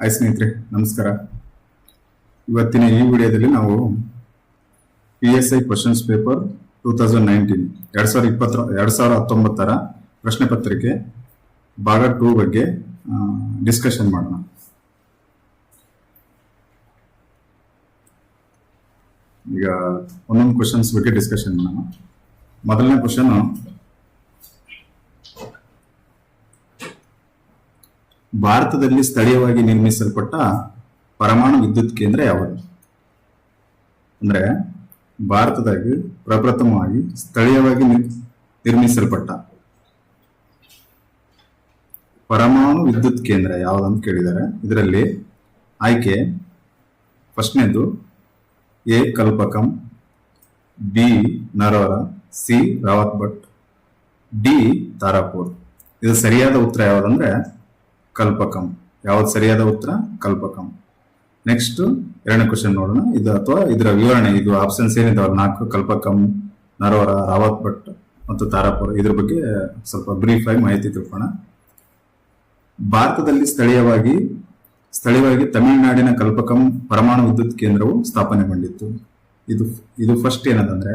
Hi ಸ್ನೇಹಿತರೆ, ನಮಸ್ಕಾರ. ಇವತ್ತಿನ ಈ ವಿಡಿಯೋದಲ್ಲಿ ನಾವು P S I questions paper two thousand nineteen ಎರಡ್ ಸಾವಿರದ ಇಪ್ಪತ್ತರ, ಎರಡ್ ಸಾವಿರದ ಹತ್ತೊಂಬತ್ತರ ಪ್ರಶ್ನೆ ಪತ್ರಿಕೆ ಭಾಗ ಟೂ ಬಗ್ಗೆ ಡಿಸ್ಕಷನ್ ಮಾಡೋಣ. ಈಗ ಒಂದೊಂದು ಕ್ವಶನ್ಸ್ ಬಗ್ಗೆ ಡಿಸ್ಕಷನ್ ಮಾಡೋಣ. ಮೊದಲನೇ ಕ್ವಶನ್ ಭಾರತದಲ್ಲಿ ಸ್ಥಳೀಯವಾಗಿ ನಿರ್ಮಿಸಲ್ಪಟ್ಟ ಪರಮಾಣು ವಿದ್ಯುತ್ ಕೇಂದ್ರ ಯಾವುದು? ಅಂದ್ರೆ ಭಾರತದಾಗಿ ಪ್ರಪ್ರಥಮವಾಗಿ ಸ್ಥಳೀಯವಾಗಿ ನಿರ್- ನಿರ್ಮಿಸಲ್ಪಟ್ಟ ಪರಮಾಣು ವಿದ್ಯುತ್ ಕೇಂದ್ರ ಯಾವುದಂತ ಕೇಳಿದ್ದಾರೆ ಇದರಲ್ಲಿ ಆಯ್ಕೆ ಫಸ್ಟ್ನೇದು A Kalpakkam, B Narora C Rawatbhata D Tarapur. ಇದು ಸರಿಯಾದ ಉತ್ತರ ಯಾವುದಂದ್ರೆ ಕಲ್ಪಕಂ. ಯಾವ್ದು ಸರಿಯಾದ ಉತ್ತರ? ಕಲ್ಪಕಂ. ನೆಕ್ಸ್ಟ್ ಎರಡನೇ ಕ್ವಶನ್ ನೋಡೋಣ. ಇದು ಅಥವಾ ಇದರ ವಿವರಣೆ, ಇದು ಆಪ್ಷನ್ಸ್ ಏನಿದಾವೆ ನಾಲ್ಕು, ಕಲ್ಪಕಂ ನರೋರ ರಾವತ್ ಭಟ್ ಮತ್ತು ತಾರಾಪುರ. ಇದ್ರ ಬಗ್ಗೆ ಸ್ವಲ್ಪ ಬ್ರೀಫ್ ಆಗಿ ಮಾಹಿತಿ ತಿಳ್ಕೋಣ ಭಾರತದಲ್ಲಿ ಸ್ಥಳೀಯವಾಗಿ ಸ್ಥಳೀಯವಾಗಿ ತಮಿಳುನಾಡಿನ ಕಲ್ಪಕಂ ಪರಮಾಣು ವಿದ್ಯುತ್ ಕೇಂದ್ರವು ಸ್ಥಾಪನೆಗೊಂಡಿತ್ತು. ಇದು ಇದು ಫಸ್ಟ್ ಏನದಂದ್ರೆ,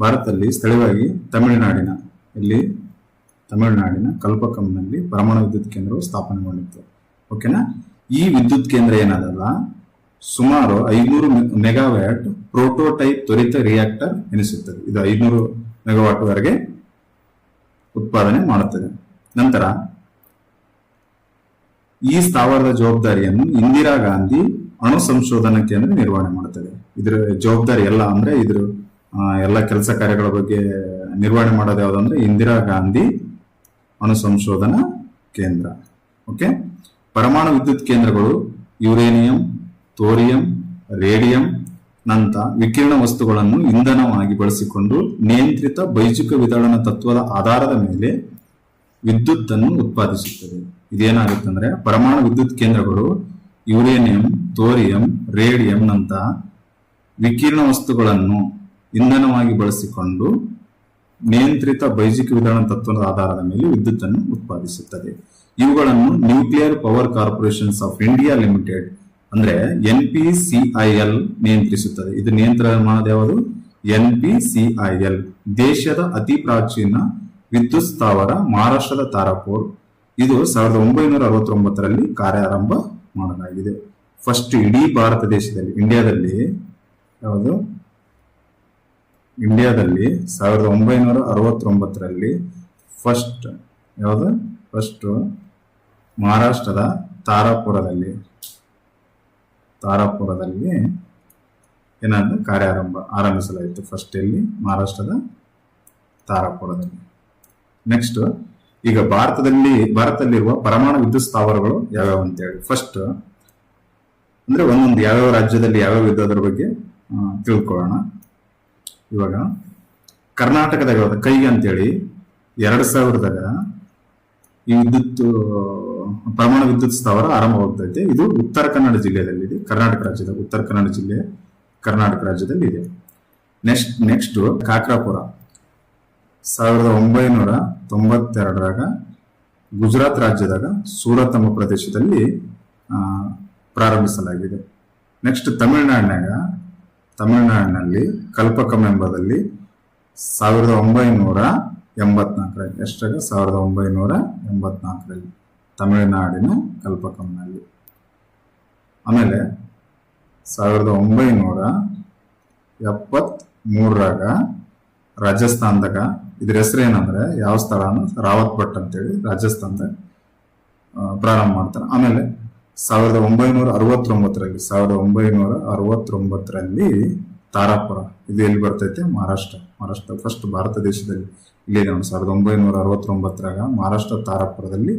ಭಾರತದಲ್ಲಿ ಸ್ಥಳೀಯವಾಗಿ ತಮಿಳುನಾಡಿನ, ಇಲ್ಲಿ ತಮಿಳುನಾಡಿನ ಕಲ್ಪಕಂನಲ್ಲಿ ಪರಮಾಣು ವಿದ್ಯುತ್ ಕೇಂದ್ರವು ಸ್ಥಾಪನೆಗೊಂಡಿತ್ತು. ಓಕೆನಾ? ಈ ವಿದ್ಯುತ್ ಕೇಂದ್ರ ಏನದಲ್ಲ? ಸುಮಾರು ಐನೂರು ಮೆಗಾವ್ಯಾಟ್ ಪ್ರೋಟೋಟೈಪ್ ತ್ವರಿತ ರಿಯಾಕ್ಟರ್ ಎನಿಸುತ್ತದೆ. ಇದು ಐನೂರು ಮೆಗಾವಾಟ್ ವರೆಗೆ ಉತ್ಪಾದನೆ ಮಾಡುತ್ತದೆ. ನಂತರ, ಈ ಸ್ಥಾವರದ ಜವಾಬ್ದಾರಿಯನ್ನು ಇಂದಿರಾ ಗಾಂಧಿ ಅಣು ಸಂಶೋಧನಾ ಕೇಂದ್ರ ನಿರ್ವಹಣೆ ಮಾಡುತ್ತದೆ. ಇದ್ರ ಜವಾಬ್ದಾರಿ ಎಲ್ಲ ಅಂದ್ರೆ ಇದ್ರ ಎಲ್ಲ ಕೆಲಸ ಕಾರ್ಯಗಳ ಬಗ್ಗೆ ನಿರ್ವಹಣೆ ಮಾಡೋದು ಯಾವ್ದಂದ್ರೆ ಇಂದಿರಾ ಗಾಂಧಿ ಅಣು ಸಂಶೋಧನಾ ಕೇಂದ್ರ. ಓಕೆ ಪರಮಾಣು ವಿದ್ಯುತ್ ಕೇಂದ್ರಗಳು ಯುರೇನಿಯಂ, ತೋರಿಯಂ, ರೇಡಿಯಂ ನಂತ ವಿಕಿರಣ ವಸ್ತುಗಳನ್ನು ಇಂಧನವಾಗಿ ಬಳಸಿಕೊಂಡು ನಿಯಂತ್ರಿತ ಬೈಜಿಕ ವಿತರಣ ತತ್ವದ ಆಧಾರದ ಮೇಲೆ ವಿದ್ಯುತ್ತನ್ನು ಉತ್ಪಾದಿಸುತ್ತದೆ ಇದೇನಾಗುತ್ತೆ ಅಂದ್ರೆ ಪರಮಾಣು ವಿದ್ಯುತ್ ಕೇಂದ್ರಗಳು ಯುರೇನಿಯಂ, ತೋರಿಯಂ, ರೇಡಿಯಂ ನಂತ ವಿಕಿರಣ ವಸ್ತುಗಳನ್ನು ಇಂಧನವಾಗಿ ಬಳಸಿಕೊಂಡು ನಿಯಂತ್ರಿತ ಬೈಜಿಕ್ ವಿಧಾನ ತತ್ವದ ಆಧಾರದ ಮೇಲೆ ವಿದ್ಯುತ್ ಅನ್ನು ಉತ್ಪಾದಿಸುತ್ತದೆ. ಇವುಗಳನ್ನು nuclear power corporations of India limited, ಅಂದ್ರೆ ಎನ್ ಪಿ ಸಿಐಎಲ್ ನಿಯಂತ್ರಿಸುತ್ತದೆ. ಇದು ನಿಯಂತ್ರಣ ಮಾಡೋದು ಯಾವುದು? ಎನ್ ಪಿ ಸಿಐಎಲ್ ದೇಶದ ಅತಿ ಪ್ರಾಚೀನ ವಿದ್ಯುತ್ ಸ್ಥಾವರ ಮಹಾರಾಷ್ಟ್ರದ ತಾರಾಪುರ್. ಇದು ಸಾವಿರದ ಒಂಬೈನೂರ ಅರವತ್ತೊಂಬತ್ತರಲ್ಲಿ ಕಾರ್ಯಾರಂಭ ಮಾಡಲಾಗಿದೆ. ಫಸ್ಟ್ ಇಡೀ ಭಾರತ ದೇಶದಲ್ಲಿ ಇಂಡಿಯಾದಲ್ಲಿ ಯಾವುದು? ಇಂಡಿಯಾದಲ್ಲಿ ಸಾವಿರದ ಒಂಬೈನೂರ ಅರವತ್ತೊಂಬತ್ತರಲ್ಲಿ ಫಸ್ಟ್ ಯಾವುದು? ಫಸ್ಟ್ ಮಹಾರಾಷ್ಟ್ರದ ತಾರಾಪುರದಲ್ಲಿ. ತಾರಾಪುರದಲ್ಲಿ ಏನಾದರೂ ಕಾರ್ಯಾರಂಭ ಆರಂಭಿಸಲಾಯಿತು ಫಸ್ಟ್ ಇಲ್ಲಿ ಮಹಾರಾಷ್ಟ್ರದ ತಾರಾಪುರದಲ್ಲಿ. ನೆಕ್ಸ್ಟ್ ಈಗ ಭಾರತದಲ್ಲಿ, ಭಾರತದಲ್ಲಿರುವ ಪರಮಾಣು ವಿದ್ಯುತ್ ಸ್ಥಾವರಗಳು ಯಾವ್ಯಾವ ಅಂತೇಳಿ. ಫಸ್ಟ್ ಅಂದ್ರೆ ಒಂದೊಂದು ಯಾವ್ಯಾವ ರಾಜ್ಯದಲ್ಲಿ ಯಾವ್ಯಾವ ಇದ್ದದ್ರ ಬಗ್ಗೆ ತಿಳ್ಕೊಳ್ಳೋಣ. ಇವಾಗ ಕರ್ನಾಟಕದಾಗ? ಕೈಗೆ ಅಂತೇಳಿ ಎರಡು ಸಾವಿರದಾಗ ಈ ವಿದ್ಯುತ್, ಪ್ರಮಾಣ ವಿದ್ಯುತ್ ಸ್ಥಾವರ ಆರಂಭವಾಗ್ತೈತೆ ಇದು ಉತ್ತರ ಕನ್ನಡ ಜಿಲ್ಲೆಯಲ್ಲಿದೆ. ಕರ್ನಾಟಕ ರಾಜ್ಯದ ಉತ್ತರ ಕನ್ನಡ ಜಿಲ್ಲೆ, ಕರ್ನಾಟಕ ರಾಜ್ಯದಲ್ಲಿ ಇದೆ. Next next Kakrapar. ಸಾವಿರದ ಒಂಬೈನೂರ ತೊಂಬತ್ತೆರಡರಾಗ ಗುಜರಾತ್ ರಾಜ್ಯದಾಗ ಸೂರತ್ ಎಂಬ ಪ್ರದೇಶದಲ್ಲಿ ಪ್ರಾರಂಭಿಸಲಾಗಿದೆ. ನೆಕ್ಸ್ಟ್ ತಮಿಳುನಾಡಿನಾಗ ತಮಿಳುನಾಡಿನಲ್ಲಿ ಕಲ್ಪಕಂ ಎಂಬದಲ್ಲಿ ಸಾವಿರದ ಒಂಬೈನೂರ ಎಂಬತ್ನಾಲ್ಕರಲ್ಲಿ, ಎಷ್ಟಾಗ? ಸಾವಿರದ ಒಂಬೈನೂರ ಎಂಬತ್ನಾಲ್ಕರಲ್ಲಿ ತಮಿಳುನಾಡಿನ ಕಲ್ಪಕಂನಲ್ಲಿ ಆಮೇಲೆ ಸಾವಿರದ ಒಂಬೈನೂರ ಎಪ್ಪತ್ ಮೂರರಾಗ ರಾಜಸ್ಥಾನದಾಗ, ಇದ್ರ ಹೆಸರು ಏನಂದ್ರೆ ಯಾವ ಸ್ಥಳ ರಾವತ್ ಭಟ್ ಅಂತೇಳಿ ರಾಜಸ್ಥಾನದಾಗ ಪ್ರಾರಂಭ ಮಾಡ್ತಾರೆ. ಆಮೇಲೆ ಸಾವಿರದ ಒಂಬೈನೂರ ಅರವತ್ತೊಂಬತ್ತರಲ್ಲಿ, ಸಾವಿರದ ಒಂಬೈನೂರ ಅರವತ್ತೊಂಬತ್ತರಲ್ಲಿ ತಾರಾಪುರ, ಇದು ಎಲ್ಲಿ ಬರ್ತೈತೆ? ಮಹಾರಾಷ್ಟ್ರ. ಮಹಾರಾಷ್ಟ್ರ ಫಸ್ಟ್ ಭಾರತ ದೇಶದಲ್ಲಿ. ಇಲ್ಲಿ ನಾವು ಸಾವಿರದ ಒಂಬೈನೂರ ಅರವತ್ತೊಂಬತ್ತರಾಗ ಮಹಾರಾಷ್ಟ್ರ ತಾರಾಪುರದಲ್ಲಿ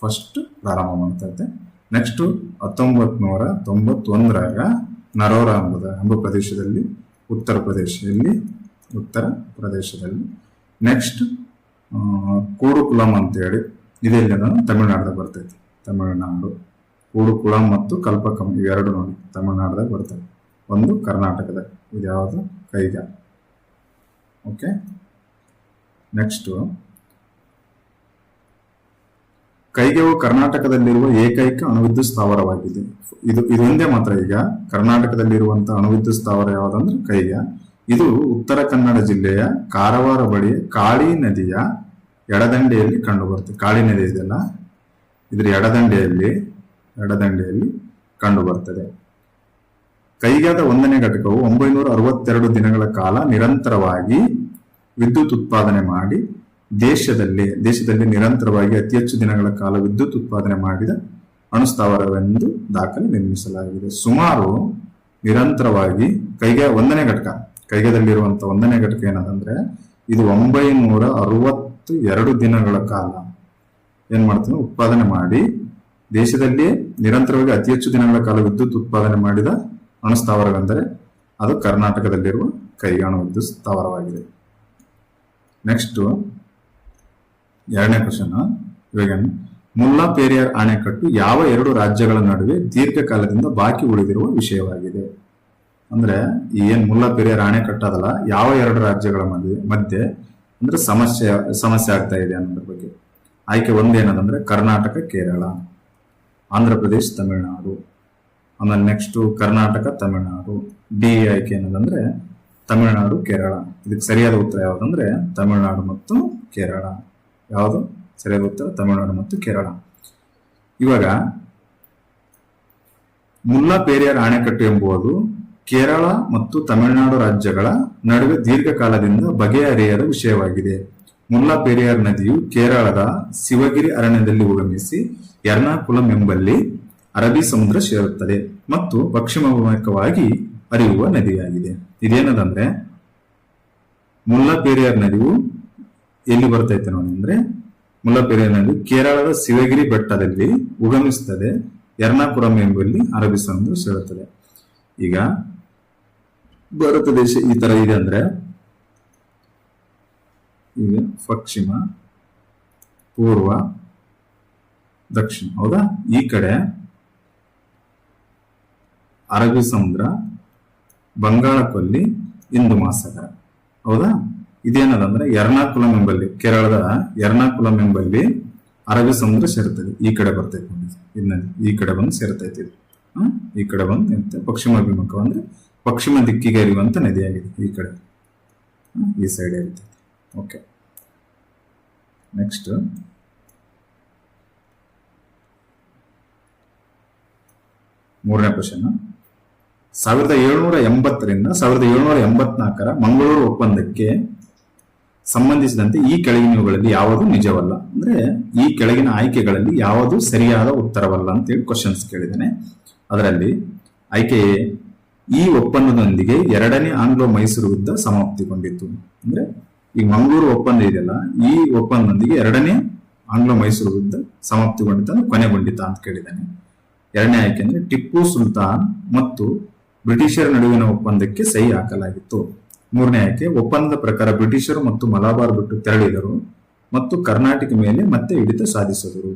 ಫಸ್ಟ್ ಪ್ರಾರಂಭ ಮಾಡ್ತೈತೆ. ನೆಕ್ಸ್ಟ್ ಹತ್ತೊಂಬತ್ನೂರ ತೊಂಬತ್ತೊಂದರಾಗ ನರೋರ ಎಂಬುದ, ಎಂಬ ಪ್ರದೇಶದಲ್ಲಿ, ಉತ್ತರ ಪ್ರದೇಶದಲ್ಲಿ ಉತ್ತರ ಪ್ರದೇಶದಲ್ಲಿ. ನೆಕ್ಸ್ಟ್ ಕೋಡುಕುಲಂ ಅಂತೇಳಿ ಇದೆಲ್ಲ ತಮಿಳುನಾಡ್ದಾಗ ಬರ್ತೈತಿ. ತಮಿಳುನಾಡು. ಕೂಡುಕುಳಂ ಮತ್ತು ಕಲ್ಪಕಂ ಇವೆರಡು ನೋಡಿ ತಮಿಳುನಾಡದಾಗ ಬರ್ತವೆ. ಒಂದು ಕರ್ನಾಟಕದ, ಇದು ಯಾವುದು? ಕೈಗ. ಓಕೆ ನೆಕ್ಸ್ಟು ಕೈಗೆವು ಕರ್ನಾಟಕದಲ್ಲಿರುವ ಏಕೈಕ ಅಣುವಿದ್ಯುತ್ ಸ್ಥಾವರವಾಗಿದೆ. ಇದು ಇದೊಂದೇ ಮಾತ್ರ ಈಗ. ಕರ್ನಾಟಕದಲ್ಲಿರುವಂತಹ ಅಣುವಿದ್ಯುತ್ ಸ್ಥಾವರ ಯಾವುದಂದ್ರೆ ಕೈಗ. ಇದು ಉತ್ತರ ಕನ್ನಡ ಜಿಲ್ಲೆಯ ಕಾರವಾರ ಬಳಿಯ ಕಾಳಿ ನದಿಯ ಎಡದಂಡೆಯಲ್ಲಿ ಕಂಡುಬರುತ್ತೆ. ಕಾಳಿ ನದಿ ಇದೆಲ್ಲ ಇದರ ಎಡದಂಡೆಯಲ್ಲಿ ಎಡದಂಡೆಯಲ್ಲಿ ಕಂಡುಬರ್ತದೆ. ಕೈಗಾದ ಒಂದನೇ ಘಟಕವು ಒಂಬೈನೂರ ಅರವತ್ತೆರಡು ದಿನಗಳ ಕಾಲ ನಿರಂತರವಾಗಿ ವಿದ್ಯುತ್ ಉತ್ಪಾದನೆ ಮಾಡಿ ದೇಶದಲ್ಲಿ ದೇಶದಲ್ಲಿ ನಿರಂತರವಾಗಿ ಅತಿ ಹೆಚ್ಚು ದಿನಗಳ ಕಾಲ ವಿದ್ಯುತ್ ಉತ್ಪಾದನೆ ಮಾಡಿದ ಅಣುಸ್ಥಾವರವೆಂದು ದಾಖಲೆ ನಿರ್ಮಿಸಲಾಗಿದೆ. ಸುಮಾರು ನಿರಂತರವಾಗಿ ಕೈಗೆ ಒಂದನೇ ಘಟಕ ಕೈಗದಲ್ಲಿರುವಂತಹ ಒಂದನೇ ಘಟಕ ಏನದಂದ್ರೆ, ಇದು ಒಂಬೈನೂರ ಅರವತ್ತು ಎರಡು ದಿನಗಳ ಕಾಲ ಏನ್ ಮಾಡ್ತಾನೆ ಉತ್ಪಾದನೆ ಮಾಡಿ ದೇಶದಲ್ಲಿ ನಿರಂತರವಾಗಿ ಅತಿ ಹೆಚ್ಚು ದಿನಗಳ ಕಾಲ ವಿದ್ಯುತ್ ಉತ್ಪಾದನೆ ಮಾಡಿದ ಅಣುಸ್ಥಾವರವೆಂದರೆ ಅದು ಕರ್ನಾಟಕದಲ್ಲಿರುವ ಕೈಗಾಣು ವಿದ್ಯುತ್ ಸ್ಥಾವರವಾಗಿದೆ. ನೆಕ್ಸ್ಟ್ ಎರಡನೇ ಕ್ವಶನ್ ಇವಾಗ ಮುಲ್ಲಾ ಪೇರಿಯಾರ್ ಅಣೆಕಟ್ಟು ಯಾವ ಎರಡು ರಾಜ್ಯಗಳ ನಡುವೆ ದೀರ್ಘಕಾಲದಿಂದ ಬಾಕಿ ಉಳಿದಿರುವ ವಿಷಯವಾಗಿದೆ. ಅಂದ್ರೆ ಈ ಏನ್ ಮುಲ್ಲಾ ಪೇರಿಯಾರ್ ಅಣೆಕಟ್ಟದಲ್ಲ ಯಾವ ಎರಡು ರಾಜ್ಯಗಳ ಮಧ್ಯೆ ಮಧ್ಯೆ ಅಂದ್ರೆ ಸಮಸ್ಯೆ ಸಮಸ್ಯೆ ಆಗ್ತಾ ಇದೆ ಅನ್ನೋದ್ರ ಬಗ್ಗೆ. ಆಯ್ಕೆ ಒಂದೇನದಂದ್ರೆ ಕರ್ನಾಟಕ, ಕೇರಳ. ಆಂಧ್ರ ಪ್ರದೇಶ್ ತಮಿಳುನಾಡು. ಆಮೇಲೆ ನೆಕ್ಸ್ಟ್ ಕರ್ನಾಟಕ, ತಮಿಳುನಾಡು. ಡಿ ಆಯ್ಕೆ ಏನದಂದ್ರೆ ತಮಿಳುನಾಡು, ಕೇರಳ. ಇದಕ್ಕೆ ಸರಿಯಾದ ಉತ್ತರ ಯಾವುದಂದ್ರೆ ತಮಿಳುನಾಡು ಮತ್ತು ಕೇರಳ. ಯಾವುದು? ಸರಿಯಾದ ಉತ್ತರ ತಮಿಳುನಾಡು ಮತ್ತು ಕೇರಳ. ಇವಾಗ ಮುಲ್ಲಾ ಪೇರಿಯಾರ್ ಅಣೆಕಟ್ಟು ಎಂಬುದು ಕೇರಳ ಮತ್ತು ತಮಿಳುನಾಡು ರಾಜ್ಯಗಳ ನಡುವೆ ದೀರ್ಘಕಾಲದಿಂದ ಬಗೆಹರಿಯದ ವಿಷಯವಾಗಿದೆ. ಮುಲ್ಲಾ ಪೆರಿಯಾರ್ ನದಿಯು ಕೇರಳದ ಶಿವಗಿರಿ ಅರಣ್ಯದಲ್ಲಿ ಉಗಮಿಸಿ ಎರ್ನಾಕುಲಂ ಎಂಬಲ್ಲಿ ಅರಬ್ಬಿ ಸಮುದ್ರ ಸೇರುತ್ತದೆ ಮತ್ತು ಪಶ್ಚಿಮಾಭಿಮುಖವಾಗಿ ಹರಿಯುವ ನದಿಯಾಗಿದೆ. ಇದೇನದಂದ್ರೆ, ಮುಲ್ಲಾ ಪೆರಿಯಾರ್ ನದಿಯು ಎಲ್ಲಿ ಬರ್ತೈತೆ ನೋಡಿ ಅಂದ್ರೆ ಮುಲ್ಲಾ ಪೆರಿಯಾರ್ ನದಿ ಕೇರಳದ ಶಿವಗಿರಿ ಬೆಟ್ಟದಲ್ಲಿ ಉಗಮಿಸುತ್ತದೆ ಎರ್ನಾಕುರಂ ಎಂಬಲ್ಲಿ ಅರಬ್ಬಿ ಸಮುದ್ರ ಸೇರುತ್ತದೆ. ಈಗ, ಭಾರತ ದೇಶ ಈ ತರ ಇದೆ ಅಂದ್ರೆ ಈಗ ಪಶ್ಚಿಮ, ಪೂರ್ವ, ದಕ್ಷಿಣ. ಹೌದಾ? ಈ ಕಡೆ ಅರಬ್ಬಿ ಸಮುದ್ರ ಬಂಗಾಳ ಕೊಲ್ಲಿ ಹಿಂದೂ ಮಹಾಸಾಗರ. ಹೌದಾ? ಇದೇನದಂದ್ರೆ ಎರ್ನಾಕುಲಂ ಎಂಬಲ್ಲಿ, ಕೇರಳದ ಎರ್ನಾಕುಲಂ ಎಂಬಲ್ಲಿ ಅರಬ್ಬಿ ಸಮುದ್ರ ಸೇರುತ್ತದೆ. ಈ ಕಡೆ ಬರ್ತೈತೆ ಇದನ್ನಲ್ಲಿ ಈ ಕಡೆ ಬಂದು ಸೇರ್ತೈತೆ ಇದು? ಈ ಕಡೆ ಬಂದು ನಿಂತೆ ಪಶ್ಚಿಮಾಭಿಮುಖ ಅಂದ್ರೆ ಪಶ್ಚಿಮ ದಿಕ್ಕಿಗೆ ಹರಿಯುವಂತ ನದಿಯಾಗಿದೆ ಈ ಕಡೆ. ಈ ಸೈಡ್ ಇರ್ತೈತೆ ಓಕೆ ನೆಕ್ಸ್ಟ್ ಮೂರನೇ ಕ್ವಶನ್ ಸಾವಿರದ ಏಳ್ನೂರ ಎಂಬತ್ತರಿಂದ ಸಾವಿರದ ಏಳ್ನೂರ ಎಂಬತ್ನಾಲ್ಕರ ಮಂಗಳೂರು ಒಪ್ಪಂದಕ್ಕೆ ಸಂಬಂಧಿಸಿದಂತೆ ಈ ಕೆಳಗಿನವುಗಳಲ್ಲಿ ಯಾವುದು ನಿಜವಲ್ಲ? ಅಂದ್ರೆ ಈ ಕೆಳಗಿನ ಆಯ್ಕೆಗಳಲ್ಲಿ ಯಾವುದು ಸರಿಯಾದ ಉತ್ತರವಲ್ಲ ಅಂತೇಳಿ ಕ್ವಶನ್ಸ್ ಕೇಳಿದ್ದೇನೆ. ಅದರಲ್ಲಿ ಆಯ್ಕೆ ಈ ಒಪ್ಪಂದದೊಂದಿಗೆ ಎರಡನೇ ಆಂಗ್ಲೋ ಮೈಸೂರು ಯುದ್ಧ ಸಮಾಪ್ತಿಗೊಂಡಿತ್ತು ಅಂದ್ರೆ ಈ ಮಂಗಳೂರು ಒಪ್ಪಂದ ಇದೆಯಲ್ಲ ಈ ಒಪ್ಪಂದದೊಂದಿಗೆ ಎರಡನೇ ಆಂಗ್ಲ ಮೈಸೂರು ಯುದ್ಧ ಸಮಾಪ್ತಿಗೊಂಡಿತ ಕೊನೆಗೊಂಡಿತ ಅಂತ ಕೇಳಿದ್ದಾನೆ. ಎರಡನೇ ಆಯ್ಕೆ ಅಂದ್ರೆ ಟಿಪ್ಪು ಸುಲ್ತಾನ್ ಮತ್ತು ಬ್ರಿಟಿಷರ ನಡುವಿನ ಒಪ್ಪಂದಕ್ಕೆ ಸಹಿ ಹಾಕಲಾಗಿತ್ತು. ಮೂರನೇ ಆಯ್ಕೆ, ಒಪ್ಪಂದದ ಪ್ರಕಾರ ಬ್ರಿಟಿಷರು ಮತ್ತು ಮಲಬಾರ್ ಬಿಟ್ಟು ತೆರಳಿದರು ಮತ್ತು ಕರ್ನಾಟಕ ಮೇಲೆ ಮತ್ತೆ ಹಿಡಿತ ಸಾಧಿಸಿದರು.